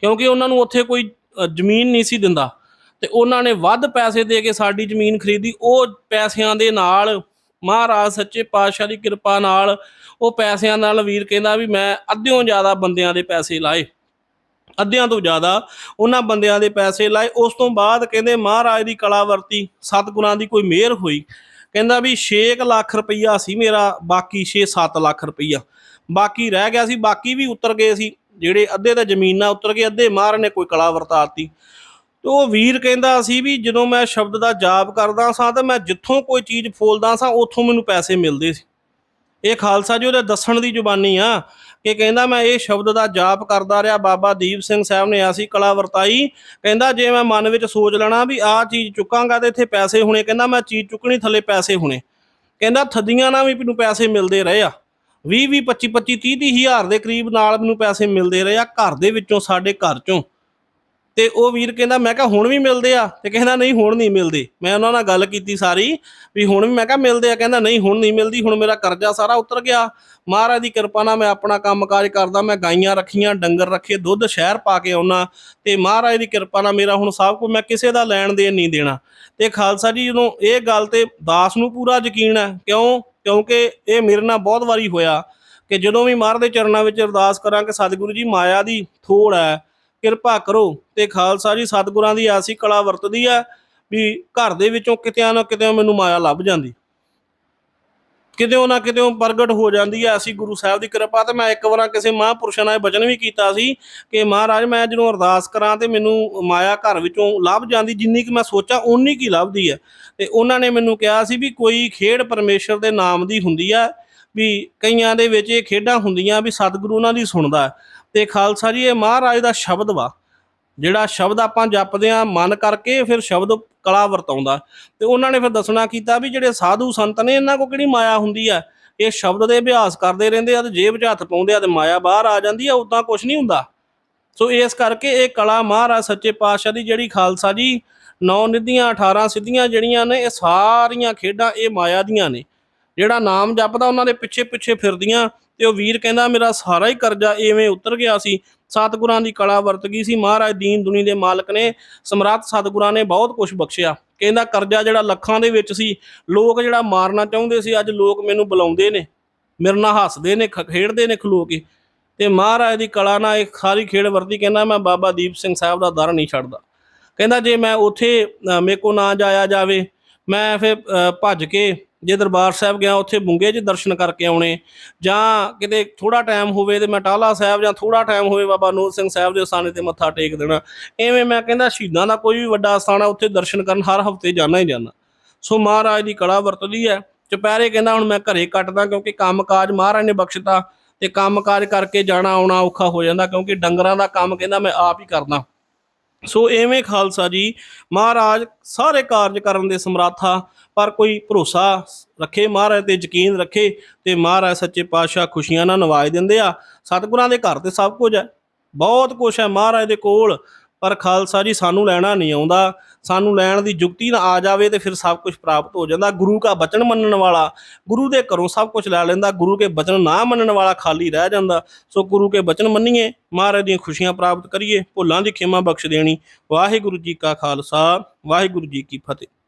ਕਿਉਂਕਿ ਉਹਨਾਂ ਨੂੰ ਉੱਥੇ ਕੋਈ ਜ਼ਮੀਨ ਨਹੀਂ ਸੀ ਦਿੰਦਾ। ਤੇ ਉਹਨਾਂ ਨੇ ਵੱਧ ਪੈਸੇ ਦੇ ਕੇ ਸਾਡੀ ਜ਼ਮੀਨ ਖਰੀਦੀ। ਉਹ ਪੈਸਿਆਂ ਦੇ ਨਾਲ, ਮਹਾਰਾਜ ਸੱਚੇ ਪਾਤਸ਼ਾਹ ਦੀ ਕਿਰਪਾ ਨਾਲ, ਉਹ ਪੈਸਿਆਂ ਨਾਲ ਵੀਰ ਕਹਿੰਦਾ ਵੀ ਮੈਂ ਅੱਧਿਓਂ ਜ਼ਿਆਦਾ ਬੰਦਿਆਂ ਦੇ ਪੈਸੇ ਲਾਏ। ਅੱਧਿਆਂ ਤੋਂ ਜ਼ਿਆਦਾ ਉਹਨਾਂ ਬੰਦਿਆਂ ਦੇ ਪੈਸੇ ਲਾਏ। ਉਸ ਤੋਂ ਬਾਅਦ ਕਹਿੰਦੇ ਮਹਾਰਾਜ ਦੀ ਕਲਾ ਵਰਤੀ, ਸਤਿਗੁਰਾਂ ਦੀ ਕੋਈ ਮਿਹਰ ਹੋਈ। ਕਹਿੰਦਾ ਵੀ 6 ਲੱਖ ਰੁਪਈਆ ਸੀ ਮੇਰਾ, ਬਾਕੀ 6-7 ਲੱਖ ਰੁਪਈਆ। ਬਾਕੀ ਰਹਿ ਗਿਆ ਸੀ, ਬਾਕੀ ਵੀ ਉਤਰ ਗਏ ਸੀ। ਜਿਹੜੇ ਅੱਧੇ ਤਾਂ ਜ਼ਮੀਨਾਂ ਉਤਰ ਗਏ, ਅੱਧੇ ਮਹਾਰਾਜ ਨੇ ਕੋਈ ਕਲਾ ਵਰਤਾਤੀ ਤੇ ਉਹ ਵੀਰ ਕਹਿੰਦਾ ਸੀ ਵੀ ਜਦੋਂ ਮੈਂ ਸ਼ਬਦ ਦਾ ਜਾਪ ਕਰਦਾ ਸਾਂ ਤਾਂ ਮੈਂ ਜਿੱਥੋਂ ਕੋਈ ਚੀਜ਼ ਫੋਲਦਾ ਸਾਂ, ਉੱਥੋਂ ਮੈਨੂੰ ਪੈਸੇ ਮਿਲਦੇ ਸੀ। ਇਹ ਖਾਲਸਾ ਜੀ ਉਹਦੇ ਦੱਸਣ ਦੀ ਜ਼ੁਬਾਨੀ ਆ ਕਿ ਕਹਿੰਦਾ ਮੈਂ ਇਹ ਸ਼ਬਦ ਦਾ ਜਾਪ ਕਰਦਾ ਰਿਹਾ, ਬਾਬਾ ਦੀਪ ਸਿੰਘ ਸਾਹਿਬ ਨੇ ਐਸੀ ਕਲਾ ਵਰਤਾਈ। ਕਹਿੰਦਾ ਜੇ ਮੈਂ ਮਨ ਵਿੱਚ ਸੋਚ ਲੈਣਾ ਵੀ ਆਹ ਚੀਜ਼ ਚੁੱਕਾਂਗਾ ਤੇ ਇੱਥੇ ਪੈਸੇ ਹੋਣੇ, ਕਹਿੰਦਾ ਮੈਂ ਚੀਜ਼ ਚੁੱਕਣੀ ਥੱਲੇ ਪੈਸੇ ਹੋਣੇ। ਕਹਿੰਦਾ ਥੱਦੀਆਂ ਨਾਲ ਵੀ ਮੈਨੂੰ ਪੈਸੇ ਮਿਲਦੇ ਰਹੇ ਆ। 20 20 25 25 30 30 ਹਜ਼ਾਰ ਦੇ ਕਰੀਬ ਨਾਲ ਮੈਨੂੰ ਪੈਸੇ ਮਿਲਦੇ ਰਹੇ ਆ ਘਰ ਦੇ ਵਿੱਚੋਂ, ਸਾਡੇ ਘਰ ਚੋਂ। ਤੇ ਉਹ ਵੀਰ ਕਹਿੰਦਾ, ਮੈਂ ਕਿਹਾ, ਹੁਣ ਵੀ ਮਿਲਦੇ ਆ? ਤੇ ਕਹਿੰਦਾ, ਨਹੀਂ, ਹੁਣ ਨਹੀਂ ਮਿਲਦੇ। ਮੈਂ ਉਹਨਾਂ ਨਾਲ ਗੱਲ ਕੀਤੀ ਸਾਰੀ, ਵੀ ਹੁਣ ਵੀ ਮੈਂ ਕਿਹਾ, ਮਿਲਦੇ ਆ। ਕਹਿੰਦਾ, ਨਹੀਂ, ਹੁਣ ਨਹੀਂ ਮਿਲਦੀ, ਹੁਣ ਮੇਰਾ ਕਰਜ਼ਾ ਸਾਰਾ ਉਤਰ ਗਿਆ। ਮਹਾਰਾਜ ਦੀ ਕਿਰਪਾ ਨਾਲ ਮੈਂ ਆਪਣਾ ਕੰਮਕਾਜ ਕਰਦਾ, ਮੈਂ ਗਾਈਆਂ ਰੱਖੀਆਂ, ਡੰਗਰ ਰੱਖੇ, ਦੁੱਧ ਸ਼ਹਿਰ ਪਾ ਕੇ ਆਉਣਾ ਤੇ ਮਹਾਰਾਜ ਦੀ ਕਿਰਪਾ ਨਾਲ ਮੇਰਾ ਹੁਣ ਸਭ ਕੁਝ ਮੈਂ ਕਿਸੇ ਦਾ ਲੈਣ ਦੇਣ ਨਹੀਂ ਦੇਣਾ। ਤੇ ਖਾਲਸਾ ਜੀ, ਜਦੋਂ ਇਹ ਗੱਲ ਤੇ ਦਾਸ ਨੂੰ ਪੂਰਾ ਯਕੀਨ ਹੈ, ਕਿਉਂ? ਕਿਉਂਕਿ ਇਹ ਮੇਰੇ ਨਾਲ ਬਹੁਤ ਵਾਰੀ ਹੋਇਆ ਕਿ ਜਦੋਂ ਵੀ ਮਾਰ ਦੇ ਚਰਨਾਂ ਵਿੱਚ ਅਰਦਾਸ ਕਰਾਂ ਕਿ ਸਤਿਗੁਰੂ ਜੀ, ਮਾਇਆ ਦੀ ਥੋੜ ਹੈ ਕਿਰਪਾ ਕਰੋ ਤੇ ਖਾਲਸਾ ਜੀ, ਸਤਿਗੁਰਾਂ ਦੀ ਐਸੀ ਕਲਾ ਵਰਤਦੀ ਹੈ ਵੀ ਘਰ ਦੇ ਵਿੱਚੋਂ ਕਿਤੇ ਨਾ ਕਿਤੇ ਮੈਨੂੰ ਮਾਇਆ ਲੱਭ ਜਾਂਦੀ। ਕਿਤੇ ਨਾ ਕਿਤੇ ਪ੍ਰਗਟ ਹੋ ਜਾਂਦੀ ਹੈ ਅਸੀਂ ਗੁਰੂ ਸਾਹਿਬ ਦੀ ਕਿਰਪਾ ਤੇ ਮੈਂ ਇੱਕ ਵਾਰ ਕਿਸੇ ਮਹਾਂਪੁਰਸ਼ਾਂ ਨਾਲ ਇਹ ਬਚਨ ਵੀ ਕੀਤਾ ਸੀ ਕਿ ਮਹਾਰਾਜ, ਮੈਂ ਜਦੋਂ ਅਰਦਾਸ ਕਰਾਂ ਤੇ ਮੈਨੂੰ ਮਾਇਆ ਘਰ ਵਿੱਚੋਂ ਲੱਭ ਜਾਂਦੀ, ਜਿੰਨੀ ਕਿ ਮੈਂ ਸੋਚਾਂ ਓਨੀ ਕੀ ਲੱਭਦੀ ਹੈ ਤੇ ਉਹਨਾਂ ਨੇ ਮੈਨੂੰ ਕਿਹਾ ਸੀ ਵੀ ਕੋਈ ਖੇਡ ਪਰਮੇਸ਼ਰ ਦੇ ਨਾਮ ਦੀ ਹੁੰਦੀ ਆ, ਵੀ ਕਈਆਂ ਦੇ ਵਿੱਚ ਇਹ ਖੇਡਾਂ ਹੁੰਦੀਆਂ ਵੀ ਸਤਿਗੁਰੂ ਉਹਨਾਂ ਦੀ ਸੁਣਦਾ। ਤੇ ਖਾਲਸਾ ਜੀ, ਇਹ ਮਹਾਰਾਜ ਦਾ ਸ਼ਬਦ ਵਾ, ਜਿਹੜਾ ਸ਼ਬਦ ਆਪਾਂ ਜਪਦੇ ਆ ਮਨ ਕਰਕੇ ਫਿਰ ਸ਼ਬਦ ਕਲਾ ਵਰਤਾਉਂਦਾ। ਤੇ ਉਹਨਾਂ ਨੇ ਫਿਰ ਦੱਸਣਾ ਕੀਤਾ ਵੀ ਜਿਹੜੇ ਸਾਧੂ ਸੰਤ ਨੇ, ਇਹਨਾਂ ਕੋ ਕਿਹੜੀ ਮਾਇਆ ਹੁੰਦੀ ਆ? ਇਹ ਸ਼ਬਦ ਦੇ ਅਭਿਆਸ ਕਰਦੇ ਰਹਿੰਦੇ ਆ ਤੇ ਜੇਬ 'ਚ ਹੱਥ ਪਾਉਂਦੇ ਆ ਤੇ ਮਾਇਆ ਬਾਹਰ ਆ ਜਾਂਦੀ ਆ, ਉਦਾਂ ਕੁਝ ਨਹੀਂ ਹੁੰਦਾ। ਸੋ ਇਸ ਕਰਕੇ ਇਹ ਕਲਾ ਮਹਾਰਾਜ ਸੱਚੇ ਪਾਤਸ਼ਾਹ ਦੀ, ਜਿਹੜੀ ਖਾਲਸਾ ਜੀ, ਨੌ ਨਿਧੀਆਂ 18 ਸਿੱਧੀਆਂ ਜਿਹੜੀਆਂ ਨੇ, ਇਹ ਸਾਰੀਆਂ ਖੇਡਾਂ ਇਹ ਮਾਇਆ ਦੀਆਂ ਨੇ। ਜਿਹੜਾ ਨਾਮ ਜਪਦਾ, ਉਹਨਾਂ ਦੇ ਪਿੱਛੇ ਪਿੱਛੇ ਫਿਰਦੀਆਂ। ਤੇ ਉਹ ਵੀਰ ਕਹਿੰਦਾ ਮੇਰਾ ਸਾਰਾ ਹੀ ਕਰਜ਼ਾ ਐਵੇਂ ਉਤਰ ਗਿਆ ਸੀ। ਸਤਿਗੁਰਾਂ ਦੀ ਕਲਾ ਵਰਤ ਗਈ ਸੀ। ਮਹਾਰਾਜ ਦੀਨ ਦੁਨੀ ਦੇ ਮਾਲਕ ਨੇ ਸਮਰੱਥ ਸਤਿਗੁਰਾਂ ਨੇ ਬਹੁਤ ਕੁਝ ਬਖਸ਼ਿਆ। ਕਹਿੰਦਾ ਕਰਜ਼ਾ ਜਿਹੜਾ ਲੱਖਾਂ ਦੇ ਵਿੱਚ ਸੀ ਲੋਕ ਜਿਹੜਾ ਮਾਰਨਾ ਚਾਹੁੰਦੇ ਸੀ ਅੱਜ ਲੋਕ ਮੈਨੂੰ ਬੁਲਾਉਂਦੇ ਨੇ। ਮੇਰੇ ਨਾਲ ਹੱਸਦੇ ਨੇ ਖੇਡਦੇ ਨੇ ਖਲੋ ਕੇ। ਤੇ ਮਹਾਰਾਜ ਦੀ ਕਲਾ ਨਾਲ ਇਹ ਸਾਰੀ ਖੇਡ ਵਰਤੀ। ਕਹਿੰਦਾ ਮੈਂ ਬਾਬਾ ਦੀਪ ਸਿੰਘ ਸਾਹਿਬ ਦਾ ਦਰ ਨਹੀਂ ਛੱਡਦਾ। ਕਹਿੰਦਾ ਜੇ ਮੈਂ ਉੱਥੇ ਮੇਰੇ ਕੋ ਨਾ ਜਾਇਆ ਜਾਵੇ ਮੈਂ ਫਿਰ ਅ, ਭੱਜ ਕੇ ਜੇ ਦਰਬਾਰ ਸਾਹਿਬ ਗਿਆ, ਉੱਥੇ ਬੁੰਗੇ 'ਚ ਦਰਸ਼ਨ ਕਰਕੇ ਆਉਣੇ। ਜਾਂ ਕਿਤੇ ਥੋੜਾ ਟਾਈਮ ਹੋਵੇ ਤੇ ਮੈਂ ਟਾਲਾ ਸਾਹਿਬ ਜਾਂ ਥੋੜਾ ਟਾਈਮ ਹੋਵੇ ਬਾਬਾ ਨੂਰ ਸਿੰਘ ਸਾਹਿਬ ਦੇ ਸਥਾਨੇ ਤੇ ਮੱਥਾ ਟੇਕ ਦੇਣਾ। ਐਵੇਂ ਮੈਂ ਕਹਿੰਦਾ ਸ਼ਹੀਦਾਂ ਦਾ ਕੋਈ ਵੀ ਵੱਡਾ ਸਥਾਨ ਆ, ਉੱਥੇ ਦਰਸ਼ਨ ਕਰਨ ਹਰ ਹਫ਼ਤੇ ਜਾਣਾ ਹੀ ਜਾਣਾ। ਸੋ ਮਹਾਰਾਜ ਦੀ ਕਲਾ ਵਰਤਦੀ ਹੈ। ਚੁਪਹਿਰੇ ਕਹਿੰਦਾ ਹੁਣ ਮੈਂ ਘਰੇ ਕੱਟਦਾ ਕਿਉਂਕਿ ਕੰਮਕਾਜ ਮਹਾਰਾਜ ਨੇ ਬਖਸ਼ਤਾ ਤੇ ਕੰਮਕਾਜ ਕਰਕੇ ਜਾਣਾ ਆਉਣਾ ਔਖਾ ਹੋ ਜਾਂਦਾ ਕਿਉਂਕਿ ਡੰਗਰਾਂ ਦਾ ਕੰਮ ਕਹਿੰਦਾ ਮੈਂ ਆਪ ਹੀ ਕਰਦਾ। ਸੋ ਐਵੇਂ ਖਾਲਸਾ ਜੀ, ਮਹਾਰਾਜ ਸਾਰੇ ਕਾਰਜ ਕਰਨ ਦੇ ਸਮਰੱਥਾ, ਪਰ ਕੋਈ ਭਰੋਸਾ ਰੱਖੇ ਮਹਾਰਾਜ ਤੇ ਯਕੀਨ ਰੱਖੇ ਤੇ ਮਹਾਰਾਜ ਸੱਚੇ ਪਾਤਸ਼ਾਹ ਖੁਸ਼ੀਆਂ ਨਾਲ ਨਵਾਜ ਦਿੰਦੇ ਆ। ਸਤਿਗੁਰਾਂ ਦੇ ਘਰ ਤੇ ਸਭ ਕੁਝ ਹੈ, ਬਹੁਤ ਕੁਝ ਹੈ ਮਹਾਰਾਜ ਦੇ ਕੋਲ, ਪਰ ਖਾਲਸਾ ਜੀ ਸਾਨੂੰ ਲੈਣਾ ਨਹੀਂ ਆਉਂਦਾ। ਸਾਨੂੰ ਲੈਣ ਦੀ ਜੁਗਤੀ ਨਾ ਆ ਜਾਵੇ ਤੇ ਫਿਰ ਸਭ ਕੁਝ ਪ੍ਰਾਪਤ ਹੋ ਜਾਂਦਾ। ਗੁਰੂ ਕਾ ਬਚਨ ਮੰਨਣ ਵਾਲਾ, ਗੁਰੂ ਦੇ ਘਰੋਂ ਸਭ ਕੁਝ ਲੈ ਲੈਂਦਾ, ਗੁਰੂ ਕੇ ਬਚਨ ਨਾ ਮੰਨਣ ਵਾਲਾ ਖਾਲੀ ਰਹਿ ਜਾਂਦਾ। ਸੋ ਗੁਰੂ ਕੇ ਬਚਨ ਮੰਨੀਏ, ਮਹਾਰਾਜ ਦੀਆਂ ਖੁਸ਼ੀਆਂ ਪ੍ਰਾਪਤ ਕਰੀਏ, ਭੁੱਲਾਂ ਦੀ ਖਿਮਾ ਬਖਸ਼ ਦੇਣੀ। ਵਾਹਿਗੁਰੂ ਜੀ ਕਾ ਖਾਲਸਾ, ਵਾਹਿਗੁਰੂ ਜੀ ਕੀ ਫਤਿਹ।